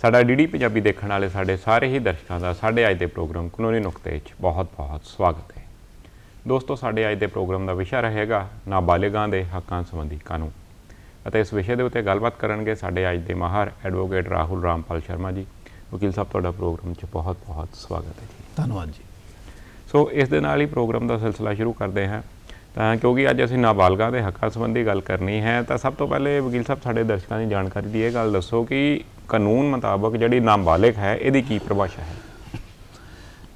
ਸਾਡਾ ਡੀਡੀ ਪੰਜਾਬੀ ਦੇਖਣ ਵਾਲੇ ਸਾਡੇ ਸਾਰੇ ਹੀ ਦਰਸ਼ਕਾਂ ਦਾ ਸਾਡੇ ਅੱਜ ਦੇ ਪ੍ਰੋਗਰਾਮ ਕਾਨੂੰਨੀ ਨੁਕਤੇ 'ਚ ਬਹੁਤ-ਬਹੁਤ ਸਵਾਗਤ ਹੈ। ਦੋਸਤੋ ਸਾਡੇ ਅੱਜ ਦੇ ਪ੍ਰੋਗਰਾਮ ਦਾ ਵਿਸ਼ਾ ਰਹੇਗਾ ਨਾਬਾਲਿਗਾਂ ਦੇ ਹੱਕਾਂ ਸੰਬੰਧੀ ਕਾਨੂੰਨ ਅਤੇ ਇਸ ਵਿਸ਼ੇ ਦੇ ਉੱਤੇ ਗੱਲਬਾਤ ਕਰਨਗੇ ਸਾਡੇ ਅੱਜ ਦੇ ਮਾਹਰ ਐਡਵੋਕੇਟ ਰਾਹੁਲ ਰਾਮਪਾਲ ਸ਼ਰਮਾ ਜੀ। ਵਕੀਲ ਸਾਹਿਬ ਤੁਹਾਡਾ ਪ੍ਰੋਗਰਾਮ 'ਚ ਬਹੁਤ-ਬਹੁਤ ਸਵਾਗਤ ਹੈ ਜੀ। ਧੰਨਵਾਦ ਜੀ। ਸੋ ਇਸ ਦੇ ਨਾਲ ਹੀ ਪ੍ਰੋਗਰਾਮ ਦਾ ਸਿਲਸਿਲਾ ਸ਼ੁਰੂ ਕਰਦੇ ਹਾਂ। ਤਾਂ ਕਿਉਂਕਿ ਅੱਜ ਅਸੀਂ ਨਾਬਾਲਗਾਂ ਦੇ ਹੱਕਾਂ ਸੰਬੰਧੀ ਗੱਲ ਕਰਨੀ ਹੈ ਤਾਂ ਸਭ ਤੋਂ ਪਹਿਲੇ ਵਕੀਲ ਸਾਹਿਬ ਸਾਡੇ ਦਰਸ਼ਕਾਂ ਦੀ ਜਾਣਕਾਰੀ ਦੀ ਇਹ ਗੱਲ ਦੱਸੋ ਕਿ ਕਾਨੂੰਨ ਮੁਤਾਬਕ ਜਿਹੜੀ ਨਾਬਾਲਿਗ ਹੈ ਇਹਦੀ ਕੀ ਪਰਿਭਾਸ਼ਾ ਹੈ?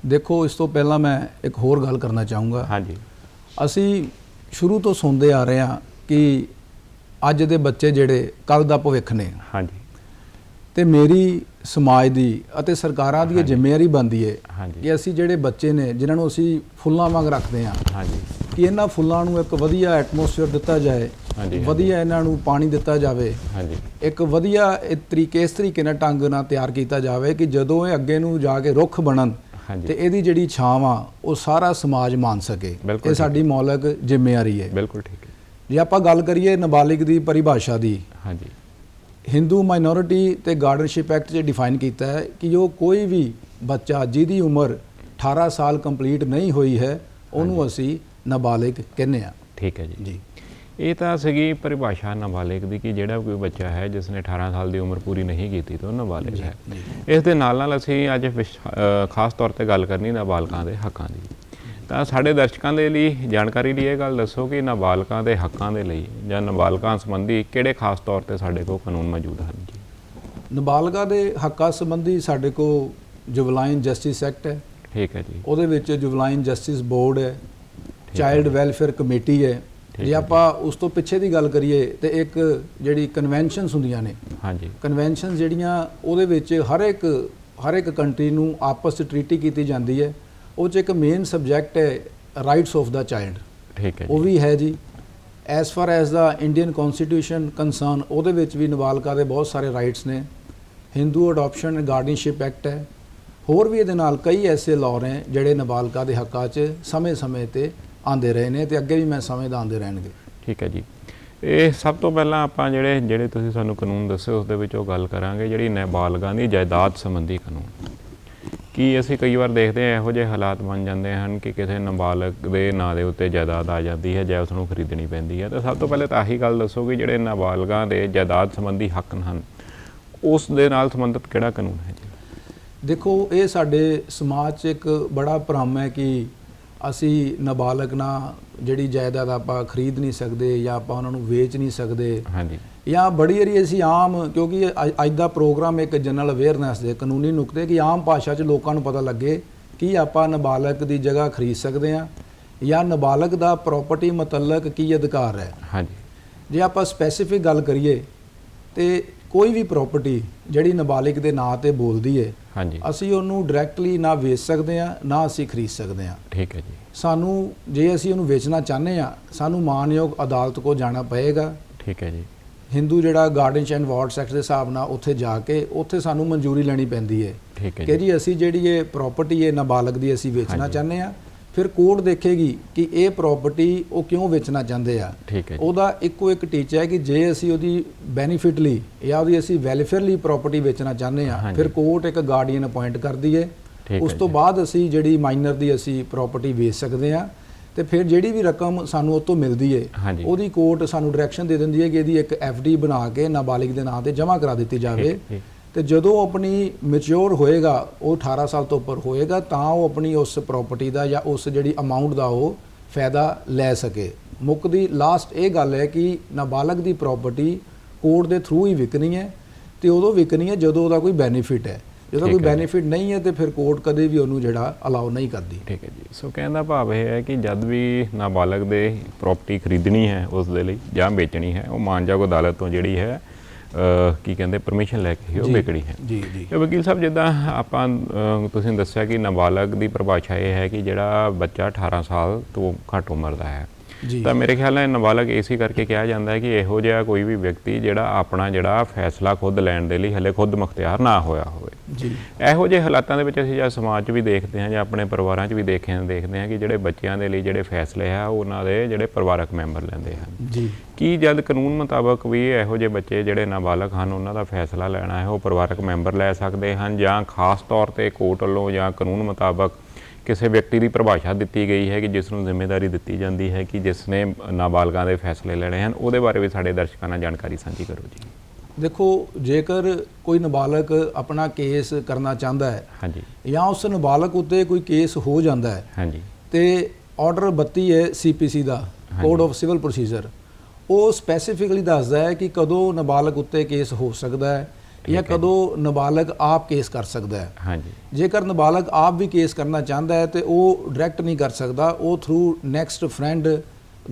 ਦੇਖੋ ਇਸ ਤੋਂ ਪਹਿਲਾਂ ਮੈਂ ਇੱਕ ਹੋਰ ਗੱਲ ਕਰਨਾ ਚਾਹੂੰਗਾ। ਹਾਂਜੀ। ਅਸੀਂ ਸ਼ੁਰੂ ਤੋਂ ਸੁਣਦੇ ਆ ਰਹੇ ਹਾਂ ਕਿ ਅੱਜ ਦੇ ਬੱਚੇ ਜਿਹੜੇ ਕੱਲ ਦਾ ਭਵਿੱਖ ਨੇ। ਹਾਂਜੀ। ਤੇ ਮੇਰੀ ਸਮਾਜ ਦੀ ਅਤੇ ਸਰਕਾਰਾਂ ਦੀ ਇਹ ਜ਼ਿੰਮੇਵਾਰੀ ਬਣਦੀ ਹੈ ਕਿ ਅਸੀਂ ਜਿਹੜੇ ਬੱਚੇ ਨੇ ਜਿਨ੍ਹਾਂ ਨੂੰ ਅਸੀਂ ਫੁੱਲਾਂ ਵਾਂਗ ਰੱਖਦੇ ਹਾਂ। ਹਾਂਜੀ। ਕਿ ਇਹਨਾਂ ਫੁੱਲਾਂ ਨੂੰ ਇੱਕ ਵਧੀਆ ਐਟਮੋਸਫੇਅਰ ਦਿੱਤਾ ਜਾਏ ਹਾਂਜੀ ਵਧੀਆ ਇਹਨਾਂ ਨੂੰ ਪਾਣੀ ਦਿੱਤਾ ਜਾਵੇ ਹਾਂਜੀ। ਇੱਕ ਵਧੀਆ ਤਰੀਕੇ ਇਸ ਤਰੀਕੇ ਨਾਲ ਢੰਗ ਨਾਲ ਤਿਆਰ ਕੀਤਾ ਜਾਵੇ ਕਿ ਜਦੋਂ ਇਹ ਅੱਗੇ ਨੂੰ ਜਾ ਕੇ ਰੁੱਖ ਬਣਨ ਤੇ ਇਹਦੀ ਜਿਹੜੀ ਛਾਂ ਆ ਉਹ ਸਾਰਾ ਸਮਾਜ ਮਾਨ ਸਕੇ। ਇਹ ਸਾਡੀ ਮੌਲਿਕ ਜ਼ਿੰਮੇਵਾਰੀ ਹੈ। ਬਿਲਕੁਲ ਠੀਕ ਹੈ। ਜੇ ਆਪਾਂ ਗੱਲ ਕਰੀਏ ਨਾਬਾਲਿਗ ਦੀ ਪਰਿਭਾਸ਼ਾ ਦੀ ਹਾਂਜੀ। ਹਿੰਦੂ ਮਾਈਨੋਰਿਟੀ ਤੇ ਗਾਰਡਨਸ਼ਿਪ ਐਕਟ 'ਚ ਡਿਫਾਈਨ ਕੀਤਾ ਹੈ ਕਿ ਉਹ ਕੋਈ ਵੀ ਬੱਚਾ ਜਿਹਦੀ ਉਮਰ 18 ਸਾਲ ਕੰਪਲੀਟ ਨਹੀਂ ਹੋਈ ਹੈ ਉਹਨੂੰ ਅਸੀਂ ਨਾਬਾਲਿਗ ਕਹਿੰਦੇ ਆ। ਠੀਕ ਹੈ ਜੀ। ਜੀ। ਇਹ ਤਾਂ ਸੀਗੀ ਪਰਿਭਾਸ਼ਾ ਨਾਬਾਲਿਗ ਦੀ ਕਿ ਜਿਹੜਾ ਕੋਈ ਬੱਚਾ ਹੈ ਜਿਸ ਨੇ 18 ਸਾਲ ਦੀ ਉਮਰ ਪੂਰੀ ਨਹੀਂ ਕੀਤੀ ਤਾਂ ਉਹ ਨਾਬਾਲਿਗ ਹੈ। ਇਸ ਦੇ ਨਾਲ ਨਾਲ ਅਸੀਂ ਅੱਜ ਖਾਸ ਤੌਰ ਤੇ ਗੱਲ ਕਰਨੀ ਨਾਬਾਲਗਾਂ ਦੇ ਹੱਕਾਂ ਦੀ। ਤਾਂ ਸਾਡੇ ਦਰਸ਼ਕਾਂ ਦੇ ਲਈ ਜਾਣਕਾਰੀ ਲਈ ਇਹ ਗੱਲ ਦੱਸੋ ਕਿ ਨਾਬਾਲਗਾਂ ਦੇ ਹੱਕਾਂ ਦੇ ਲਈ ਜਾਂ ਨਾਬਾਲਗਾਂ ਸੰਬੰਧੀ ਕਿਹੜੇ ਖਾਸ ਤੌਰ ਤੇ ਸਾਡੇ ਕੋਲ ਕਾਨੂੰਨ ਮੌਜੂਦ ਹਨ ਜੀ? ਨਾਬਾਲਗਾ ਦੇ ਹੱਕਾਂ ਸੰਬੰਧੀ ਸਾਡੇ ਕੋਲ ਜੁਵਲਾਈਨ ਜਸਟਿਸ ਐਕਟ ਹੈ। ਠੀਕ ਹੈ ਜੀ। ਉਹਦੇ ਵਿੱਚ ਜੁਵਲਾਈਨ ਜਸਟਿਸ ਬੋਰਡ ਹੈ। ਚਾਈਲਡ ਵੈਲਫੇਅਰ ਕਮੇਟੀ ਹੈ। ਜੇ ਆਪਾਂ ਉਸ ਤੋਂ ਪਿੱਛੇ ਦੀ ਗੱਲ ਕਰੀਏ ਤੇ ਇੱਕ ਜਿਹੜੀ ਕਨਵੈਨਸ਼ਨਸ ਹੁੰਦੀਆਂ ਨੇ ਹਾਂਜੀ। ਕਨਵੈਨਸ਼ਨ ਜਿਹੜੀਆਂ ਉਹਦੇ ਵਿੱਚ ਹਰ ਇੱਕ ਹਰ ਇੱਕ ਕੰਟਰੀ ਨੂੰ ਆਪਸ ਵਿੱਚ ਟ੍ਰੀਟੀ ਕੀਤੀ ਜਾਂਦੀ ਹੈ। ਉਹ 'ਚ ਇੱਕ ਮੇਨ ਸਬਜੈਕਟ ਹੈ ਰਾਈਟਸ ਆਫ ਦਾ ਚਾਈਲਡ ਠੀਕ ਹੈ ਉਹ ਵੀ ਹੈ ਜੀ। As far as the Indian constitution concern ਉਹਦੇ ਵਿੱਚ ਵੀ ਨਾਬਾਲਗਾ ਦੇ ਬਹੁਤ ਸਾਰੇ ਰਾਈਟਸ ਨੇ। Hindu adoption and guardianship act ਹੈ। ਹੋਰ ਵੀ ਇਹਦੇ ਨਾਲ ਕਈ ਐਸੇ ਲਾਅ ਨੇ ਜਿਹੜੇ ਨਾਬਾਲਗਾ ਦੇ ਹੱਕਾਂ 'ਚ ਸਮੇਂ-ਸਮੇਂ ਤੇ ਆਂਦੇ ਰਹੇ ਨੇ ਤੇ ਅੱਗੇ ਵੀ ਮੈਂ ਸਮਝਦਾ ਆਂਦੇ ਰਹਿਣਗੇ। ਠੀਕ ਹੈ ਜੀ। ਇਹ ਸਭ ਤੋਂ ਪਹਿਲਾਂ ਆਪਾਂ ਜਿਹੜੇ ਜਿਹੜੇ ਤੁਸੀਂ ਸਾਨੂੰ ਕਾਨੂੰਨ ਦੱਸੇ ਉਸ ਦੇ ਵਿੱਚ ਉਹ ਗੱਲ ਕਰਾਂਗੇ ਜਿਹੜੀ ਨਾਬਾਲਗਾਂ ਦੀ ਜਾਇਦਾਦ ਸੰਬੰਧੀ ਕਾਨੂੰਨ। ਕੀ ਅਸੀਂ ਕਈ ਵਾਰ ਦੇਖਦੇ ਹਾਂ ਇਹੋ ਜਿਹੇ ਹਾਲਾਤ ਬਣ ਜਾਂਦੇ ਹਨ ਕਿ ਕਿਸੇ ਨਾਬਾਲਗ ਦੇ ਨਾਂ ਦੇ ਉੱਤੇ ਜਾਇਦਾਦ ਆ ਜਾਂਦੀ ਹੈ ਜਾਂ ਉਸ ਨੂੰ ਖਰੀਦਣੀ ਪੈਂਦੀ ਹੈ। ਤਾਂ ਸਭ ਤੋਂ ਪਹਿਲੇ ਤਾਂ ਆਹੀ ਗੱਲ ਦੱਸੋ ਕਿ ਜਿਹੜੇ ਨਾਬਾਲਗਾਂ ਦੇ ਜਾਇਦਾਦ ਸੰਬੰਧੀ ਹੱਕ ਹਨ ਉਸ ਦੇ ਨਾਲ ਸੰਬੰਧਿਤ ਕਿਹੜਾ ਕਾਨੂੰਨ ਹੈ ਜੀ? ਦੇਖੋ ਇਹ ਸਾਡੇ ਸਮਾਜ 'ਚ ਇੱਕ ਬੜਾ ਭਰਮ ਹੈ ਕਿ ਅਸੀਂ ਨਾਬਾਲਗ ਨਾਲ ਜਿਹੜੀ ਜਾਇਦਾਦ ਆਪਾਂ ਖਰੀਦ ਨਹੀਂ ਸਕਦੇ ਜਾਂ ਆਪਾਂ ਉਹਨਾਂ ਨੂੰ ਵੇਚ ਨਹੀਂ ਸਕਦੇ। ਹਾਂਜੀ। ਜਾਂ ਬੜੀ ਵਾਰੀ ਅਸੀਂ ਆਮ ਕਿਉਂਕਿ ਅੱਜ- ਅੱਜ ਦਾ ਪ੍ਰੋਗਰਾਮ ਇੱਕ ਜਨਰਲ ਅਵੇਅਰਨੈਸ ਦੇ ਕਾਨੂੰਨੀ ਨੁਕਤੇ ਕਿ ਆਮ ਭਾਸ਼ਾ 'ਚ ਲੋਕਾਂ ਨੂੰ ਪਤਾ ਲੱਗੇ ਕਿ ਆਪਾਂ ਨਾਬਾਲਗ ਦੀ ਜਗ੍ਹਾ ਖਰੀਦ ਸਕਦੇ ਹਾਂ ਜਾਂ ਨਾਬਾਲਗ ਦਾ ਪ੍ਰਾਪਰਟੀ ਮੁਤਲਕ ਕੀ ਅਧਿਕਾਰ ਹੈ। ਹਾਂਜੀ। ਜੇ ਆਪਾਂ ਸਪੈਸੀਫਿਕ ਗੱਲ ਕਰੀਏ ਤੇ ਕੋਈ ਵੀ ਪ੍ਰਾਪਰਟੀ ਜਿਹੜੀ ਨਾਬਾਲਿਗ ਦੇ ਨਾਂ ਤੇ ਬੋਲਦੀ ਹੈ ਹਾਂਜੀ। ਅਸੀਂ ਉਹਨੂੰ ਡਾਇਰੈਕਟਲੀ ਨਾ ਵੇਚ ਸਕਦੇ ਹਾਂ ਨਾ ਅਸੀਂ ਖਰੀਦ ਸਕਦੇ ਹਾਂ। ਠੀਕ ਹੈ ਜੀ। ਸਾਨੂੰ ਜੇ ਅਸੀਂ ਉਹਨੂੰ ਵੇਚਣਾ ਚਾਹੁੰਦੇ ਹਾਂ ਸਾਨੂੰ ਮਾਨਯੋਗ ਅਦਾਲਤ ਕੋ ਜਾਣਾ ਪਏਗਾ। ਠੀਕ ਹੈ ਜੀ। ਹਿੰਦੂ ਜਿਹੜਾ ਗਾਰਡਨਸ ਐਂਡ ਵਾਰਡਸ ਐਕਟ ਦੇ ਹਿਸਾਬ ਨਾਲ ਉੱਥੇ ਜਾ ਕੇ ਉੱਥੇ ਸਾਨੂੰ ਮਨਜ਼ੂਰੀ ਲੈਣੀ ਪੈਂਦੀ ਹੈ ਠੀਕ ਹੈ ਕਿ ਜੀ। ਅਸੀਂ ਜਿਹੜੀ ਇਹ ਪ੍ਰਾਪਰਟੀ ਹੈ ਨਾਬਾਲਗ ਦੀ ਅਸੀਂ ਵੇਚਣਾ। ਚਾਹੁੰਦੇ ਆ ਫਿਰ ਕੋਰਟ ਦੇਖੇਗੀ ਕਿ ਇਹ ਪ੍ਰਾਪਰਟੀ ਉਹ ਕਿਉਂ ਵੇਚਣਾ ਚਾਹੁੰਦੇ ਆ ਠੀਕ ਹੈ ਉਹਦਾ ਇੱਕੋ ਇੱਕ ਟੀਚਾ ਹੈ ਕਿ ਜੇ ਅਸੀਂ ਉਹਦੀ ਬੈਨੀਫਿਟ ਲਈ ਜਾਂ ਉਹਦੀ ਅਸੀਂ ਵੈਲਫੇਅਰ ਲਈ ਪ੍ਰਾਪਰਟੀ ਵੇਚਣਾ ਚਾਹੁੰਦੇ ਆ। ਫਿਰ ਕੋਰਟ ਇੱਕ ਗਾਰਡੀਅਨ ਅਪਾਇੰਟ ਕਰਦੀ ਹੈ ਉਸ ਤੋਂ। ਬਾਅਦ ਅਸੀਂ ਜਿਹੜੀ ਮਾਈਨਰ ਦੀ ਅਸੀਂ ਪ੍ਰਾਪਰਟੀ ਵੇਚ ਸਕਦੇ ਆ ਤੇ ਫਿਰ ਜਿਹੜੀ ਵੀ ਰਕਮ ਸਾਨੂੰ ਉਹ ਤੋਂ ਮਿਲਦੀ ਹੈ ਉਹਦੀ ਕੋਰਟ ਸਾਨੂੰ ਡਾਇਰੈਕਸ਼ਨ ਦੇ ਦਿੰਦੀ ਹੈ ਕਿ ਇਹਦੀ ਇੱਕ ਡੀ ਬਣਾ ਕੇ ਨਾਬਾਲਿਗ ਦੇ ਨਾਂ ਤੇ ਜਮ੍ਹਾਂ ਕਰਾ ਦਿੱਤੀ ਜਾਵੇ। ਤੇ ਜਦੋਂ ਆਪਣੀ ਮੈਚੁਰ ਹੋਏਗਾ ਉਹ 18 ਸਾਲ ਤੋਂ ਉੱਪਰ ਹੋਏਗਾ ਤਾਂ ਉਹ ਆਪਣੀ ਉਸ ਪ੍ਰਾਪਰਟੀ ਦਾ ਜਾਂ ਉਸ ਜਿਹੜੀ ਅਮਾਉਂਟ ਦਾ ਉਹ ਫਾਇਦਾ ਲੈ ਸਕੇ। ਮੁੱਖ ਦੀ ਲਾਸਟ ਇਹ ਗੱਲ ਹੈ ਕਿ ਨਾਬਾਲਗ ਦੀ ਪ੍ਰਾਪਰਟੀ ਕੋਰਟ ਦੇ ਥਰੂ ਹੀ ਵਿਕਣੀ ਹੈ ਤੇ ਉਦੋਂ ਵਿਕਣੀ ਹੈ ਜਦੋਂ ਉਹਦਾ ਕੋਈ ਬੈਨੀਫਿਟ ਹੈ। ਜਦੋਂ ਕੋਈ। ਬੈਨੀਫਿਟ ਨਹੀਂ ਹੈ ਤੇ ਫਿਰ ਕੋਰਟ ਕਦੇ ਵੀ ਉਹਨੂੰ ਜਿਹੜਾ ਅਲਾਉ ਨਹੀਂ ਕਰਦੀ। ਠੀਕ ਹੈ ਜੀ। ਸੋ ਕਹਿਣ ਦਾ ਭਾਵ ਇਹ ਹੈ ਕਿ ਜਦ ਵੀ ਨਾਬਾਲਗ ਦੇ ਪ੍ਰਾਪਰਟੀ ਖਰੀਦਣੀ ਹੈ ਉਸ ਦੇ ਲਈ ਜਾਂ ਵੇਚਣੀ ਹੈ ਉਹ ਮਾਨਯੋਗ ਅਦਾਲਤ ਤੋਂ ਜਿਹੜੀ ਹੈ ਕੀ ਕਹਿੰਦੇ ਪਰਮਿਸ਼ਨ ਲੈ ਕੇ ਹੀ ਉਹ। ਵਿਕਣੀ ਹੈ ਜੀ ਜੀ ਤੇ ਵਕੀਲ ਸਾਹਿਬ ਜਿੱਦਾਂ ਆਪਾਂ ਤੁਸੀਂ ਦੱਸਿਆ ਕਿ ਨਾਬਾਲਗ ਦੀ ਪਰਿਭਾਸ਼ਾ ਇਹ ਹੈ ਕਿ ਜਿਹੜਾ ਬੱਚਾ 18 ਸਾਲ ਤੋਂ ਘੱਟ ਉਮਰ ਦਾ ਹੈ ਤਾਂ ਮੇਰੇ ਖਿਆਲ ਨਾਲ ਨਾਬਾਲਗ ਇਸੇ ਕਰਕੇ ਕਿਹਾ ਜਾਂਦਾ ਹੈ ਕਿ ਇਹੋ ਜਿਹਾ ਕੋਈ ਵੀ ਵਿਅਕਤੀ ਜਿਹੜਾ ਆਪਣਾ ਜਿਹੜਾ ਫੈਸਲਾ ਖੁਦ ਲੈਣ ਦੇ ਲਈ ਹਲੇ ਖੁਦ ਮੁਖਤਿਆਰ ਨਾ ਹੋਇਆ ਹੋਵੇ। ਜੀ। ਇਹੋ ਜਿਹੇ ਹਾਲਾਤਾਂ ਦੇ ਵਿੱਚ ਅਸੀਂ ਜਾਂ ਸਮਾਜ 'ਚ ਵੀ ਦੇਖਦੇ ਹਾਂ ਜਾਂ ਆਪਣੇ ਪਰਿਵਾਰਾਂ 'ਚ ਵੀ ਦੇਖੇ ਦੇਖਦੇ ਹਾਂ ਕਿ ਜਿਹੜੇ ਬੱਚਿਆਂ ਦੇ ਲਈ ਜਿਹੜੇ ਫੈਸਲੇ ਆ ਉਹ ਉਹਨਾਂ ਦੇ ਜਿਹੜੇ ਪਰਿਵਾਰਕ ਮੈਂਬਰ ਲੈਂਦੇ ਹਨ। ਜੀ। ਕੀ ਜਦ ਕਾਨੂੰਨ ਮੁਤਾਬਕ ਵੀ ਇਹੋ ਜਿਹੇ ਬੱਚੇ ਜਿਹੜੇ ਨਾਬਾਲਗ ਹਨ ਉਹਨਾਂ ਦਾ ਫੈਸਲਾ ਲੈਣਾ ਹੈ ਉਹ ਪਰਿਵਾਰਕ ਮੈਂਬਰ ਲੈ ਸਕਦੇ ਹਨ ਜਾਂ ਖਾਸ ਤੌਰ ਤੇ ਕੋਰਟ ਵੱਲੋਂ ਜਾਂ ਕਾਨੂੰਨ ਮੁਤਾਬਕ ਕਿਸੇ ਵਿਅਕਤੀ ਦੀ ਪਰਿਭਾਸ਼ਾ ਦਿੱਤੀ ਗਈ ਹੈ ਕਿ ਜਿਸ ਨੂੰ ਜ਼ਿੰਮੇਵਾਰੀ ਦਿੱਤੀ ਜਾਂਦੀ ਹੈ ਕਿ ਜਿਸ ਨੇ ਨਾਬਾਲਗਾਂ ਦੇ ਫੈਸਲੇ ਲੈਣੇ ਹਨ ਉਹਦੇ ਬਾਰੇ ਵੀ ਸਾਡੇ ਦਰਸ਼ਕਾਂ ਨਾਲ ਜਾਣਕਾਰੀ ਸਾਂਝੀ ਕਰੋ ਜੀ। ਦੇਖੋ ਜੇਕਰ ਕੋਈ ਨਾਬਾਲਗ ਆਪਣਾ ਕੇਸ ਕਰਨਾ ਚਾਹੁੰਦਾ ਹੈ ਹਾਂਜੀ। ਜਾਂ ਉਸ ਨਾਬਾਲਗ ਉੱਤੇ ਕੋਈ ਕੇਸ ਹੋ ਜਾਂਦਾ ਹੈ ਹਾਂਜੀ। ਤੇ ਆਰਡਰ 32 ਹੈ ਸੀਪੀਸੀ ਦਾ ਕੋਡ ਆਫ ਸਿਵਲ ਪ੍ਰੋਸੀਜਰ ਉਹ ਸਪੈਸੀਫਿਕਲੀ ਦੱਸਦਾ ਹੈ ਕਿ ਕਦੋਂ ਨਾਬਾਲਗ ਉੱਤੇ ਕੇਸ ਹੋ ਸਕਦਾ ਹੈ ਜਾਂ ਕਦੋਂ ਨਾਬਾਲਗ ਆਪ ਕੇਸ ਕਰ ਸਕਦਾ ਹੈ। ਹਾਂਜੀ। ਜੇਕਰ ਨਾਬਾਲਗ ਆਪ ਵੀ ਕੇਸ ਕਰਨਾ ਚਾਹੁੰਦਾ ਹੈ ਤੇ ਉਹ ਡਾਇਰੈਕਟ ਨਹੀਂ ਕਰ ਸਕਦਾ ਉਹ ਥਰੂ ਨੈਕਸਟ ਫਰੈਂਡ